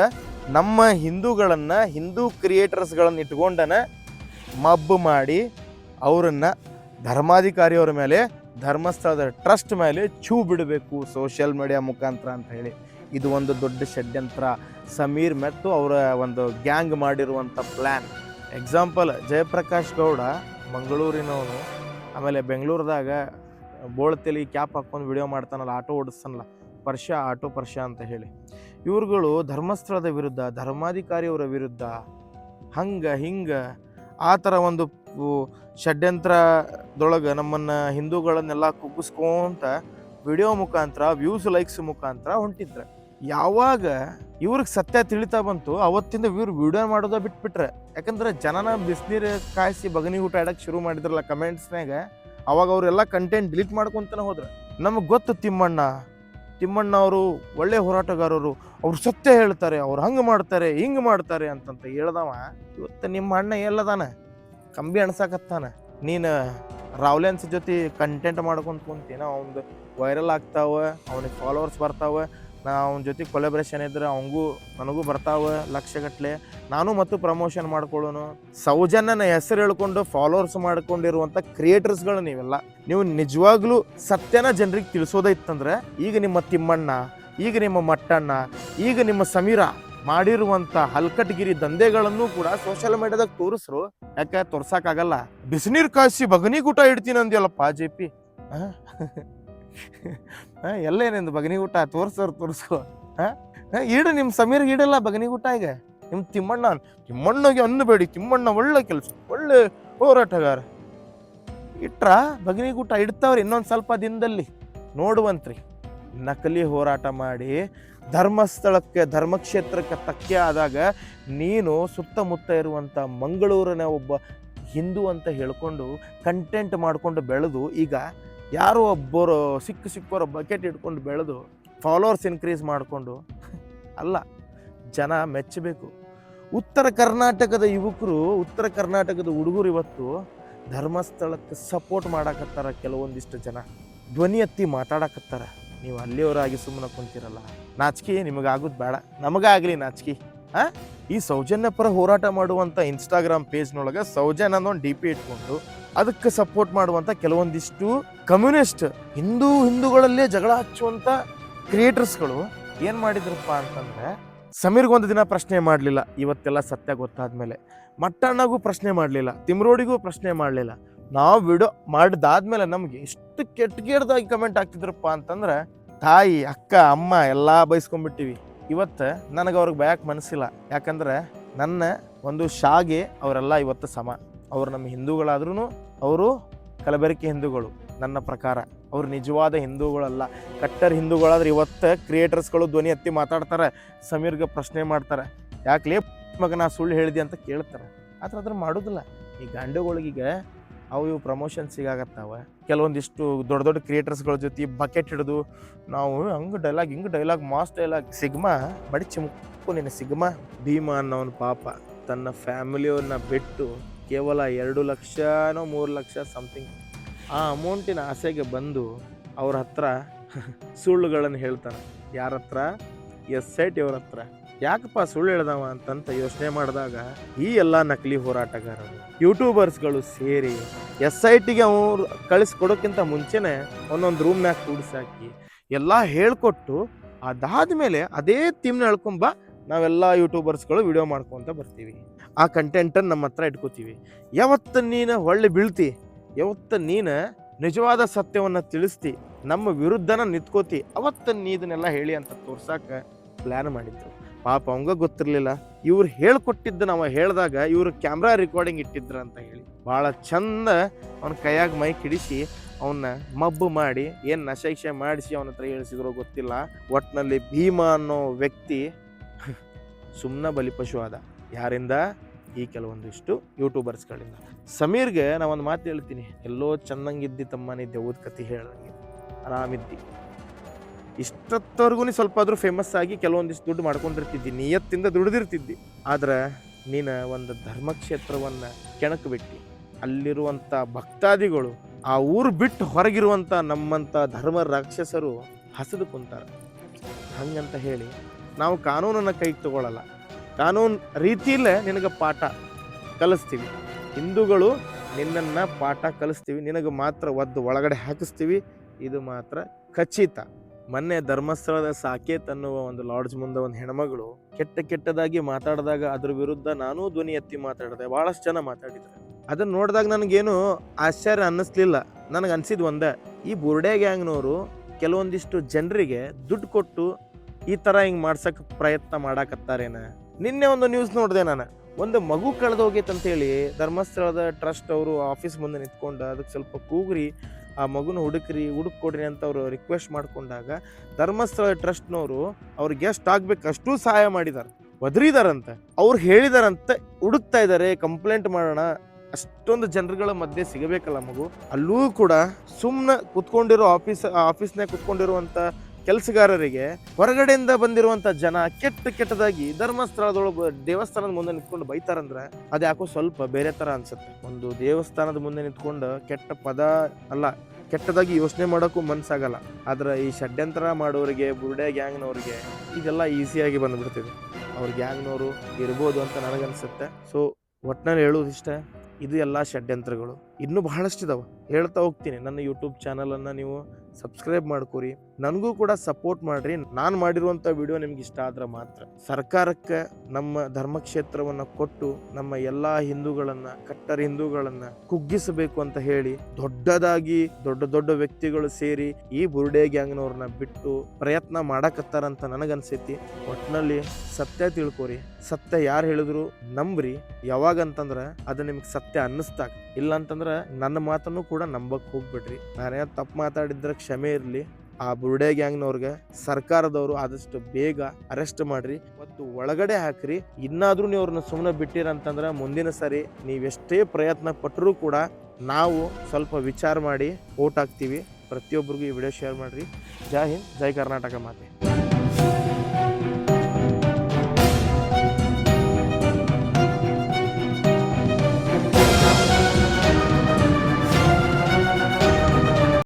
ನಮ್ಮ ಹಿಂದೂಗಳನ್ನು, ಹಿಂದೂ ಕ್ರಿಯೇಟರ್ಸ್ಗಳನ್ನು ಇಟ್ಕೊಂಡನ ಮಬ್ಬು ಮಾಡಿ ಅವರನ್ನು ಧರ್ಮಾಧಿಕಾರಿಯವರ ಮೇಲೆ, ಧರ್ಮಸ್ಥಳದ ಟ್ರಸ್ಟ್ ಮೇಲೆ ಛೂ ಬಿಡಬೇಕು ಸೋಷಿಯಲ್ ಮೀಡಿಯಾ ಮುಖಾಂತರ ಅಂತ ಹೇಳಿ. ಇದು ಒಂದು ದೊಡ್ಡ ಷಡ್ಯಂತ್ರ. ಸಮೀರ್ ಮತ್ತು ಅವರ ಒಂದು ಗ್ಯಾಂಗ್ ಮಾಡಿರುವಂಥ ಪ್ಲ್ಯಾನ್ ಎಕ್ಸಾಂಪಲ್ ಜಯಪ್ರಕಾಶ್ ಗೌಡ ಮಂಗಳೂರಿನವನು. ಆಮೇಲೆ ಬೆಂಗಳೂರದಾಗ ಬೋಳ್ತೆಲಿ ಕ್ಯಾಪ್ ಹಾಕ್ಕೊಂಡು ವಿಡಿಯೋ ಮಾಡ್ತಾನಲ್ಲ, ಆಟೋ ಓಡಿಸ್ತಾನಲ್ಲ, ಪರ್ಷ ಆಟೋ ಪರ್ಷ ಅಂತ ಹೇಳಿ. ಇವ್ರುಗಳು ಧರ್ಮಸ್ಥಳದ ವಿರುದ್ಧ ಧರ್ಮಾಧಿಕಾರಿಯವರ ವಿರುದ್ಧ ಹಂಗೆ ಹಿಂಗೆ ಆ ಥರ ಒಂದು ಷಡ್ಯಂತ್ರದೊಳಗೆ ನಮ್ಮನ್ನು ಹಿಂದೂಗಳನ್ನೆಲ್ಲ ಕುಗ್ಗಿಸ್ಕೊಂತ ವಿಡಿಯೋ ಮುಖಾಂತರ ವ್ಯೂಸ್ ಲೈಕ್ಸ್ ಮುಖಾಂತರ ಹೊಂಟಿದ್ರೆ. ಯಾವಾಗ ಇವ್ರಿಗೆ ಸತ್ಯ ತಿಳಿತಾ ಬಂತು, ಅವತ್ತಿಂದ ಇವ್ರು ವಿಡಿಯೋ ಮಾಡೋದ ಬಿಟ್ಬಿಟ್ರೆ. ಯಾಕಂದ್ರೆ ಜನನ ಬಿಸಿನೀರು ಕಾಯಿಸಿ ಬಗನಿ ಊಟ ಆಡಕ್ಕೆ ಶುರು ಮಾಡಿದ್ರಲ್ಲ ಕಮೆಂಟ್ಸ್ನಾಗ ಅವಾಗ ಅವರೆಲ್ಲ ಕಂಟೆಂಟ್ ಡಿಲೀಟ್ ಮಾಡ್ಕೊಂತಾನೆ ಹೋದ್ರೆ. ನಮಗೆ ಗೊತ್ತು ತಿಮ್ಮಣ್ಣ ತಿಮ್ಮಣ್ಣ ಅವರು ಒಳ್ಳೆ ಹೋರಾಟಗಾರರು, ಅವ್ರು ಸತ್ಯ ಹೇಳ್ತಾರೆ, ಅವ್ರು ಹಂಗೆ ಮಾಡ್ತಾರೆ, ಹಿಂಗೆ ಮಾಡ್ತಾರೆ ಅಂತಂತ ಹೇಳ್ದವ. ಇವತ್ತು ನಿಮ್ಮ ಅಣ್ಣ ಎಲ್ಲದಾನ? ಕಂಬಿ ಅಣ್ಸಾಕತ್ತಾನ? ನೀನು ರಾವ್ಲೆನ್ಸ್ ಜೊತೆ ಕಂಟೆಂಟ್ ಮಾಡ್ಕೊಂತ ಕುಂತೀನ? ಅವ್ನದು ವೈರಲ್ ಆಗ್ತಾವ, ಅವನಿಗೆ ಫಾಲೋವರ್ಸ್ ಬರ್ತಾವ. ನಾ ಅವ್ನ ಜೊತೆ ಕೊಲೆಬ್ರೇಷನ್ ಇದ್ರೆ ಅವಂಗೂ, ನನಗೂ ಬರ್ತಾವೆ ಲಕ್ಷಗಟ್ಟಲೆ ನಾನು ಮತ್ತು ಪ್ರಮೋಷನ್ ಮಾಡ್ಕೊಳ್ಳೋನು. ಸೌಜನ್ಯನ ಹೆಸರು ಹೇಳ್ಕೊಂಡು ಫಾಲೋವರ್ಸ್ ಮಾಡ್ಕೊಂಡಿರುವಂಥ ಕ್ರಿಯೇಟರ್ಸ್ಗಳು ನೀವೆಲ್ಲ. ನೀವು ನಿಜವಾಗ್ಲೂ ಸತ್ಯನ ಜನರಿಗೆ ತಿಳಿಸೋದೈತಂದ್ರೆ, ಈಗ ನಿಮ್ಮ ತಿಮ್ಮಣ್ಣ, ಈಗ ನಿಮ್ಮ ಮಟ್ಟಣ್ಣ, ಈಗ ನಿಮ್ಮ ಸಮೀರ ಮಾಡಿರುವಂತ ಹಲ್ಕಟ್ಗಿರಿ ದಂಧೆಗಳನ್ನು ಕೂಡ ಸೋಷಿಯಲ್ ಮೀಡಿಯಾದಾಗ ತೋರಿಸ್ರು. ಯಾಕೆ, ತೋರ್ಸಕ್ಕಾಗಲ್ಲ. ಬಿಸಿನೀರ್ ಕಾಯಿಸಿ ಬಗನಿಗೂಟ ಇಡ್ತೀನಿ ಅಂದ್ಯಲ್ಲಪ್ಪ ಜೆ ಪಿ. ಎಲ್ಲೇನಿಂದು ಊಟ? ತೋರ್ಸೋರು ತೋರಿಸ್ಕೊ. ಈಡು ನಿಮ್ಮ ಸಮೀರ್ ಈಡಲ್ಲ ಊಟ ಈಗ? ನಿಮ್ಮ ತಿಮ್ಮಣ್ಣ, ತಿಮ್ಮಣ್ಣಗೆ ಅನ್ನಬೇಡಿ. ತಿಮ್ಮಣ್ಣ ಒಳ್ಳೆ ಕೆಲಸ, ಒಳ್ಳೆ ಹೋರಾಟಗಾರ. ಇಟ್ರ ಬಗನಿಗೂಟ ಇಡ್ತಾವ್ರಿ ಇನ್ನೊಂದು ಸ್ವಲ್ಪ ದಿನದಲ್ಲಿ. ನೋಡುವಂತ್ರಿ. ನಕಲಿ ಹೋರಾಟ ಮಾಡಿ ಧರ್ಮಸ್ಥಳಕ್ಕೆ, ಧರ್ಮಕ್ಷೇತ್ರಕ್ಕೆ ತಕ್ಕೆ ಆದಾಗ ನೀನು ಸುತ್ತಮುತ್ತ ಇರುವಂಥ ಮಂಗಳೂರಿನ ಒಬ್ಬ ಹಿಂದೂ ಅಂತ ಹೇಳ್ಕೊಂಡು ಕಂಟೆಂಟ್ ಮಾಡ್ಕೊಂಡು ಬೆಳೆದು ಈಗ ಯಾರೋ ಒಬ್ಬರು ಸಿಕ್ಕ ಸಿಕ್ಕೋರು ಬಕೆಟ್ ಇಟ್ಕೊಂಡು ಬೆಳೆದು ಫಾಲೋವರ್ಸ್ ಇನ್ಕ್ರೀಸ್ ಮಾಡಿಕೊಂಡು, ಅಲ್ಲ, ಜನ ಮೆಚ್ಚಬೇಕು. ಉತ್ತರ ಕರ್ನಾಟಕದ ಯುವಕರು, ಉತ್ತರ ಕರ್ನಾಟಕದ ಹುಡುಗರು ಇವತ್ತು ಧರ್ಮಸ್ಥಳಕ್ಕೆ ಸಪೋರ್ಟ್ ಮಾಡಕತ್ತಾರ ಕೆಲವೊಂದಿಷ್ಟು ಜನ. ಧ್ವನಿ ಎತ್ತಿ ಮಾತಾಡಕತ್ತಾರ. ನೀವು ಅಲ್ಲಿಯವರಾಗಿ ಸುಮ್ಮನೆ ಕುಂತಿರಲ್ಲ. ನಾಚಿಕೆ ನಿಮಗಾಗೋದು ಬೇಡ. ನಮಗಾಗಲಿ ನಾಚಿಕೆ. ಹಾಂ ಈ ಸೌಜನ್ಯ ಪರ ಹೋರಾಟ ಮಾಡುವಂಥ ಇನ್ಸ್ಟಾಗ್ರಾಮ್ ಪೇಜ್ನೊಳಗೆ ಸೌಜನ್ಯ ಅನ್ನೋ ಡಿ ಪಿ ಇಟ್ಕೊಂಡು ಅದಕ್ಕೆ ಸಪೋರ್ಟ್ ಮಾಡುವಂಥ ಕೆಲವೊಂದಿಷ್ಟು ಕಮ್ಯುನಿಸ್ಟ್ ಹಿಂದೂ ಹಿಂದೂಗಳಲ್ಲೇ ಜಗಳ ಹಚ್ಚುವಂಥ ಕ್ರಿಯೇಟರ್ಸ್ಗಳು ಏನು ಮಾಡಿದ್ರಪ್ಪ ಅಂತಂದ್ರೆ ಸಮೀರ್ಗೊಂದು ದಿನ ಪ್ರಶ್ನೆ ಮಾಡಲಿಲ್ಲ. ಇವತ್ತೆಲ್ಲ ಸತ್ಯ ಗೊತ್ತಾದ್ಮೇಲೆ. ಮಟ್ಟಣ್ಣಗೂ ಪ್ರಶ್ನೆ ಮಾಡಲಿಲ್ಲ. ತಿಮ್ರೋಡಿಗೂ ಪ್ರಶ್ನೆ ಮಾಡಲಿಲ್ಲ. ನಾವು ವಿಡಿಯೋ ಮಾಡಿದಾದ್ಮೇಲೆ ನಮ್ಗೆ ಎಷ್ಟು ಕೆಟ್ಟಗೇಡ್ದಾಗಿ ಕಮೆಂಟ್ ಆಗ್ತಿದ್ರಪ್ಪ ಅಂತಂದ್ರೆ, ತಾಯಿ, ಅಕ್ಕ, ಅಮ್ಮ ಎಲ್ಲ ಬೈಸ್ಕೊಂಡ್ಬಿಟ್ಟಿವಿ. ಇವತ್ತು ನನಗೆ ಅವ್ರಿಗೆ ಬಯಕ್ಕೆ ಮನಸ್ಸಿಲ್ಲ. ಯಾಕಂದ್ರೆ ನನ್ನ ಒಂದು ಶಾಗೆ ಅವರೆಲ್ಲ ಇವತ್ತು ಸಮ. ಅವ್ರು ನಮ್ಮ ಹಿಂದೂಗಳಾದ್ರೂ ಅವರು ಕಲಬೆರಕೆ ಹಿಂದೂಗಳು. ನನ್ನ ಪ್ರಕಾರ ಅವ್ರು ನಿಜವಾದ ಹಿಂದೂಗಳಲ್ಲ. ಕಟ್ಟರ್ ಹಿಂದೂಗಳಾದ್ರೆ ಇವತ್ತು ಕ್ರಿಯೇಟರ್ಸ್ಗಳು ಧ್ವನಿ ಎತ್ತಿ ಮಾತಾಡ್ತಾರೆ, ಸಮೀರ್ಗೆ ಪ್ರಶ್ನೆ ಮಾಡ್ತಾರೆ. ಯಾಕೆ ಮಗ ನಾ ಸುಳ್ಳು ಹೇಳಿದೆ ಅಂತ ಕೇಳ್ತಾರೆ. ಆ ಥರ ಅದ್ರ ಮಾಡೋದಿಲ್ಲ. ಈ ಗಂಡುಗಳಿಗೀಗ ಅವು ಇವು ಪ್ರಮೋಷನ್ ಸಿಗಾಕತ್ತಾವ. ಕೆಲವೊಂದಿಷ್ಟು ದೊಡ್ಡ ದೊಡ್ಡ ಕ್ರಿಯೇಟರ್ಸ್ಗಳ ಜೊತೆ ಬಕೆಟ್ ಹಿಡಿದು ನಾವು ಹಂಗೆ ಡೈಲಾಗ್ ಹಿಂಗೆ ಡೈಲಾಗ್ ಮಾಸ್ ಡೈಲಾಗ್ ಸಿಗ್ಮಾ, ಬಡಿ ಚಿಮ್ಕು ನಿನ್ನ ಸಿಗ್ಮಾ. ಭೀಮ ಅನ್ನೋನ್ ಪಾಪ ತನ್ನ ಫ್ಯಾಮಿಲಿಯವ್ರನ್ನ ಬಿಟ್ಟು ಕೇವಲ ಎರಡು ಲಕ್ಷನೋ ಮೂರು ಲಕ್ಷ ಸಮಥಿಂಗ್ ಆ ಅಮೌಂಟಿನ ಆಸೆಗೆ ಬಂದು ಅವ್ರ ಹತ್ರ ಸುಳ್ಳುಗಳನ್ನು ಹೇಳ್ತಾನೆ. ಯಾರ ಹತ್ರ? ಎಸ್ ಐ ಇವ್ರ ಹತ್ರ. ಯಾಕಪ್ಪ ಸುಳ್ಳು ಹೇಳ್ದವ ಅಂತಂತ ಯೋಚನೆ ಮಾಡಿದಾಗ ಈ ಎಲ್ಲ ನಕಲಿ ಹೋರಾಟಗಾರರು ಯೂಟ್ಯೂಬರ್ಸ್ಗಳು ಸೇರಿ ಎಸ್ ಐ ಟಿಗೆ ಅವ್ರು ಕಳಿಸ್ಕೊಡೋಕ್ಕಿಂತ ಮುಂಚೆನೆ ಒಂದೊಂದು ರೂಮ್ನಾಗ ಕೂಡಿಸಾಕಿ ಎಲ್ಲ ಹೇಳ್ಕೊಟ್ಟು ಅದಾದ್ಮೇಲೆ ಅದೇ ಥೀಮ್ನ ಹೇಳ್ಕೊಂಬ ನಾವೆಲ್ಲ ಯೂಟ್ಯೂಬರ್ಸ್ಗಳು ವಿಡಿಯೋ ಮಾಡ್ಕೊಂತ ಬರ್ತೀವಿ. ಆ ಕಂಟೆಂಟನ್ನು ನಮ್ಮ ಹತ್ರ ಇಟ್ಕೋತೀವಿ. ಯಾವತ್ತು ನೀನು ಒಳ್ಳೆ ಬೀಳ್ತಿ, ಯಾವತ್ತು ನೀನು ನಿಜವಾದ ಸತ್ಯವನ್ನು ತಿಳಿಸ್ತಿ, ನಮ್ಮ ವಿರುದ್ಧನ ನಿಂತ್ಕೋತಿ, ಅವತ್ತು ನೀ ಇದನ್ನೆಲ್ಲ ಹೇಳಿ ಅಂತ ತೋರ್ಸಾಕ ಪ್ಲ್ಯಾನ್ ಮಾಡಿದ್ರು. ಪಾಪ ಅವಂಗ ಗೊತ್ತಿರಲಿಲ್ಲ. ಇವ್ರು ಹೇಳ್ಕೊಟ್ಟಿದ್ದು ನಾವು ಹೇಳಿದಾಗ ಇವ್ರು ಕ್ಯಾಮ್ರಾ ರೆಕಾರ್ಡಿಂಗ್ ಇಟ್ಟಿದ್ರು ಅಂತ ಹೇಳಿ. ಭಾಳ ಚಂದ ಅವನ ಕೈಯಾಗ ಮೈ ಕಿಡಿಸಿ ಅವನ್ನ ಮಬ್ಬು ಮಾಡಿ, ಏನು ನಶೈಕ್ಷೆ ಮಾಡಿಸಿ ಅವನ ಹತ್ರ ಹೇಳಿಸಿದ್ರೋ ಗೊತ್ತಿಲ್ಲ. ಒಟ್ಟಿನಲ್ಲಿ ಭೀಮ ಅನ್ನೋ ವ್ಯಕ್ತಿ ಸುಮ್ಮನೆ ಬಲಿಪಶು ಆದ. ಯಾರಿಂದ? ಈ ಕೆಲವೊಂದಿಷ್ಟು ಯೂಟ್ಯೂಬರ್ಸ್ಗಳಿಂದ ಸಮೀರ್ಗೆ ಒಂದು ಮಾತು ಹೇಳ್ತೀನಿ. ಎಲ್ಲೋ ಚೆನ್ನಂಗಿದ್ದಿ ತಮ್ಮನೇ ದೇವದ ಕತೆ ಹೇಳ್ದಂಗೆ. ಆರಾಮಿದ್ದಿ. ಇಷ್ಟೊತ್ತವರೆಗೂ ಸ್ವಲ್ಪ ಆದರೂ ಫೇಮಸ್ ಆಗಿ ಕೆಲವೊಂದಿಷ್ಟು ದುಡ್ಡು ಮಾಡ್ಕೊಂಡಿರ್ತಿದ್ದಿ. ನಿಯತ್ತಿಂದ ದುಡಿದಿರ್ತಿದ್ದಿ. ಆದ್ರೆ ನೀನು ಒಂದು ಧರ್ಮಕ್ಷೇತ್ರವನ್ನು ಕೆಣಕು ಬಿಟ್ಟು ಅಲ್ಲಿರುವಂಥ ಭಕ್ತಾದಿಗಳು, ಆ ಊರು ಬಿಟ್ಟು ಹೊರಗಿರುವಂಥ ನಮ್ಮಂಥ ಧರ್ಮ ರಾಕ್ಷಸರು ಹಸಿದು ಕುಂತಾರೆ. ಹಂಗಂತ ಹೇಳಿ ನಾವು ಕಾನೂನನ್ನು ಕೈಗೆ ತಗೊಳ್ಳಲ್ಲ ಕಾನೂನು ರೀತಿಯಲ್ಲೇ ನಿನಗೆ ಪಾಠ ಕಲಿಸ್ತೀವಿ. ಹಿಂದೂಗಳು ನಿನ್ನನ್ನು ಪಾಠ ಕಲಿಸ್ತೀವಿ. ನಿನಗೆ ಮಾತ್ರ ಒದ್ದು ಒಳಗಡೆ ಹಾಕಿಸ್ತೀವಿ. ಇದು ಮಾತ್ರ ಖಚಿತ. ಮೊನ್ನೆ ಧರ್ಮಸ್ಥಳದ ಸಾಕೇತ್ ಅನ್ನುವ ಒಂದು ಲಾಡ್ಜ್ ಮುಂದೆ ಒಂದು ಹೆಣ್ಮಗಳು ಕೆಟ್ಟ ಕೆಟ್ಟದಾಗಿ ಮಾತಾಡಿದಾಗ ಅದ್ರ ವಿರುದ್ಧ ನಾನೂ ಧ್ವನಿ ಎತ್ತಿ ಮಾತಾಡಿದೆ. ಭಾಳಷ್ಟು ಜನ ಮಾತಾಡಿದ್ರು. ಅದನ್ನ ನೋಡಿದಾಗ ನನಗೇನು ಆಶ್ಚರ್ಯ ಅನ್ನಿಸ್ಲಿಲ್ಲ. ನನಗೆ ಅನ್ಸಿದ್ದು ಒಂದೇ, ಈ ಬುರ್ಡೆ ಗ್ಯಾಂಗ್ನವರು ಕೆಲವೊಂದಿಷ್ಟು ಜನರಿಗೆ ದುಡ್ಡು ಕೊಟ್ಟು ಈ ಥರ ಹಿಂಗೆ ಮಾಡ್ಸಕ್ಕೆ ಪ್ರಯತ್ನ ಮಾಡಾಕತ್ತಾರೇನ? ನಿನ್ನೆ ಒಂದು ನ್ಯೂಸ್ ನೋಡಿದೆ ನಾನು. ಒಂದು ಮಗು ಕಳೆದೋಗೈತೆ ಅಂತೇಳಿ ಧರ್ಮಸ್ಥಳದ ಟ್ರಸ್ಟ್ ಅವರು ಆಫೀಸ್ ಮುಂದೆ ನಿಂತ್ಕೊಂಡು ಅದಕ್ಕೆ ಸ್ವಲ್ಪ ಕೂಗ್ರಿ, ಆ ಮಗುನ ಹುಡುಕ್ರಿ ಹುಡುಕ್ ಕೊಡ್ರಿ ಅಂತ ಅವರು ರಿಕ್ವೆಸ್ಟ್ ಮಾಡ್ಕೊಂಡಾಗ ಧರ್ಮಸ್ಥಳ ಟ್ರಸ್ಟ್ನವರು ಅವ್ರಿಗೆ ಗೆಸ್ಟ್ ಆಗ್ಬೇಕು ಅಷ್ಟು ಸಹಾಯ ಮಾಡಿದ್ದಾರೆ ಒದರಿದಾರಂತೆ. ಅವ್ರು ಹೇಳಿದಾರಂತೆ ಹುಡುಕ್ತಾ ಇದ್ದಾರೆ ಕಂಪ್ಲೇಂಟ್ ಮಾಡೋಣ. ಅಷ್ಟೊಂದು ಜನರುಗಳ ಮಧ್ಯೆ ಸಿಗಬೇಕಲ್ಲ ಮಗು. ಅಲ್ಲೂ ಕೂಡ ಸುಮ್ಮನೆ ಕುತ್ಕೊಂಡಿರೋ ಆಫೀಸ್ ಆಫೀಸ್ನಾಗ ಕುತ್ಕೊಂಡಿರುವಂಥ ಕೆಲಸಗಾರರಿಗೆ ಹೊರಗಡೆಯಿಂದ ಬಂದಿರುವಂತ ಜನ ಕೆಟ್ಟ ಕೆಟ್ಟದಾಗಿ ಧರ್ಮಸ್ಥಳದೊಳಗೆ ದೇವಸ್ಥಾನದ ಮುಂದೆ ನಿಂತ್ಕೊಂಡು ಬೈತಾರಂದ್ರೆ ಅದು ಯಾಕೋ ಸ್ವಲ್ಪ ಬೇರೆ ತರ ಅನ್ಸುತ್ತೆ. ಒಂದು ದೇವಸ್ಥಾನದ ಮುಂದೆ ನಿಂತ್ಕೊಂಡು ಕೆಟ್ಟ ಪದ ಅಲ್ಲ, ಕೆಟ್ಟದಾಗಿ ಯೋಚನೆ ಮಾಡೋಕ್ಕೂ ಮನ್ಸಾಗಲ್ಲ. ಆದ್ರೆ ಈ ಷಡ್ಯಂತ್ರ ಮಾಡೋರಿಗೆ, ಬುರುಡೆ ಗ್ಯಾಂಗ್ನವ್ರಿಗೆ ಇದೆಲ್ಲ ಈಸಿಯಾಗಿ ಬಂದ್ಬಿಡ್ತಿದೆ. ಅವ್ರ ಗ್ಯಾಂಗ್ನವರು ಇರ್ಬೋದು ಅಂತ ನನಗನ್ಸುತ್ತೆ. ಸೊ ಒಟ್ನಲ್ಲಿ ಹೇಳೋದಿಷ್ಟ ಇದು ಎಲ್ಲ ಷಡ್ಯಂತ್ರಗಳು. ಇನ್ನೂ ಬಹಳಷ್ಟಿದಾವೆ ಹೇಳ್ತಾ ಹೋಗ್ತೀನಿ. ನನ್ನ ಯೂಟ್ಯೂಬ್ ಚಾನಲನ್ನು ನೀವು ಸಬ್ಸ್ಕ್ರೈಬ್ ಮಾಡ್ಕೊರಿ. ನನಗೂ ಕೂಡ ಸಪೋರ್ಟ್ ಮಾಡ್ರಿ. ನಾನು ಮಾಡಿರುವಂಥ ವಿಡಿಯೋ ನಿಮ್ಗೆ ಇಷ್ಟ ಆದ್ರೆ ಮಾತ್ರ. ಸರ್ಕಾರಕ್ಕೆ ನಮ್ಮ ಧರ್ಮಕ್ಷೇತ್ರವನ್ನು ಕೊಟ್ಟು ನಮ್ಮ ಎಲ್ಲ ಹಿಂದೂಗಳನ್ನು ಕಟ್ಟರ ಹಿಂದೂಗಳನ್ನು ಕುಗ್ಗಿಸಬೇಕು ಅಂತ ಹೇಳಿ ದೊಡ್ಡದಾಗಿ ದೊಡ್ಡ ದೊಡ್ಡ ವ್ಯಕ್ತಿಗಳು ಸೇರಿ ಈ ಬುರುಡೆ ಗ್ಯಾಂಗ್ನವ್ರನ್ನ ಬಿಟ್ಟು ಪ್ರಯತ್ನ ಮಾಡಕತ್ತಾರಂತ ನನಗನ್ಸೈತಿ. ಒಟ್ಟಿನಲ್ಲಿ ಸತ್ಯ ತಿಳ್ಕೊರಿ. ಸತ್ಯ ಯಾರು ಹೇಳಿದ್ರು ನಂಬ್ರಿ. ಯಾವಾಗಂತಂದ್ರೆ ಅದು ನಿಮ್ಗೆ ಸತ್ಯ ಅನ್ನಿಸ್ತಾಗ ಇಲ್ಲ ಅಂತಂದ್ರೆ ನನ್ನ ಮಾತನ್ನು ಕೂಡ ನಂಬಕ್ ಹೋಗ್ಬಿಡ್ರಿ ನಾನೇ ತಪ್ಪು ಮಾತಾಡಿದ್ರೆ ಕ್ಷಮೆ ಇರಲಿ. ಆ ಬುರುಡೆ ಗ್ಯಾಂಗ್ನವ್ರಿಗೆ ಸರ್ಕಾರದವರು ಆದಷ್ಟು ಬೇಗ ಅರೆಸ್ಟ್ ಮಾಡ್ರಿ. ಮತ್ತು ಒಳಗಡೆ ಹಾಕ್ರಿ. ಇನ್ನಾದ್ರೂ ನೀವು ಅವ್ರನ್ನ ಸುಮ್ಮನೆ ಬಿಟ್ಟಿರಂತಂದ್ರೆ ಮುಂದಿನ ಸರಿ ನೀವೆಷ್ಟೇ ಪ್ರಯತ್ನ ಪಟ್ಟರೂ ಕೂಡ ನಾವು ಸ್ವಲ್ಪ ವಿಚಾರ ಮಾಡಿ ಓಟ್ ಹಾಕ್ತೀವಿ. ಪ್ರತಿಯೊಬ್ಬರಿಗೂ ಈ ವಿಡಿಯೋ ಶೇರ್ ಮಾಡ್ರಿ. ಜೈ ಹಿಂದ್, ಜೈ ಕರ್ನಾಟಕ ಮಾತೆ.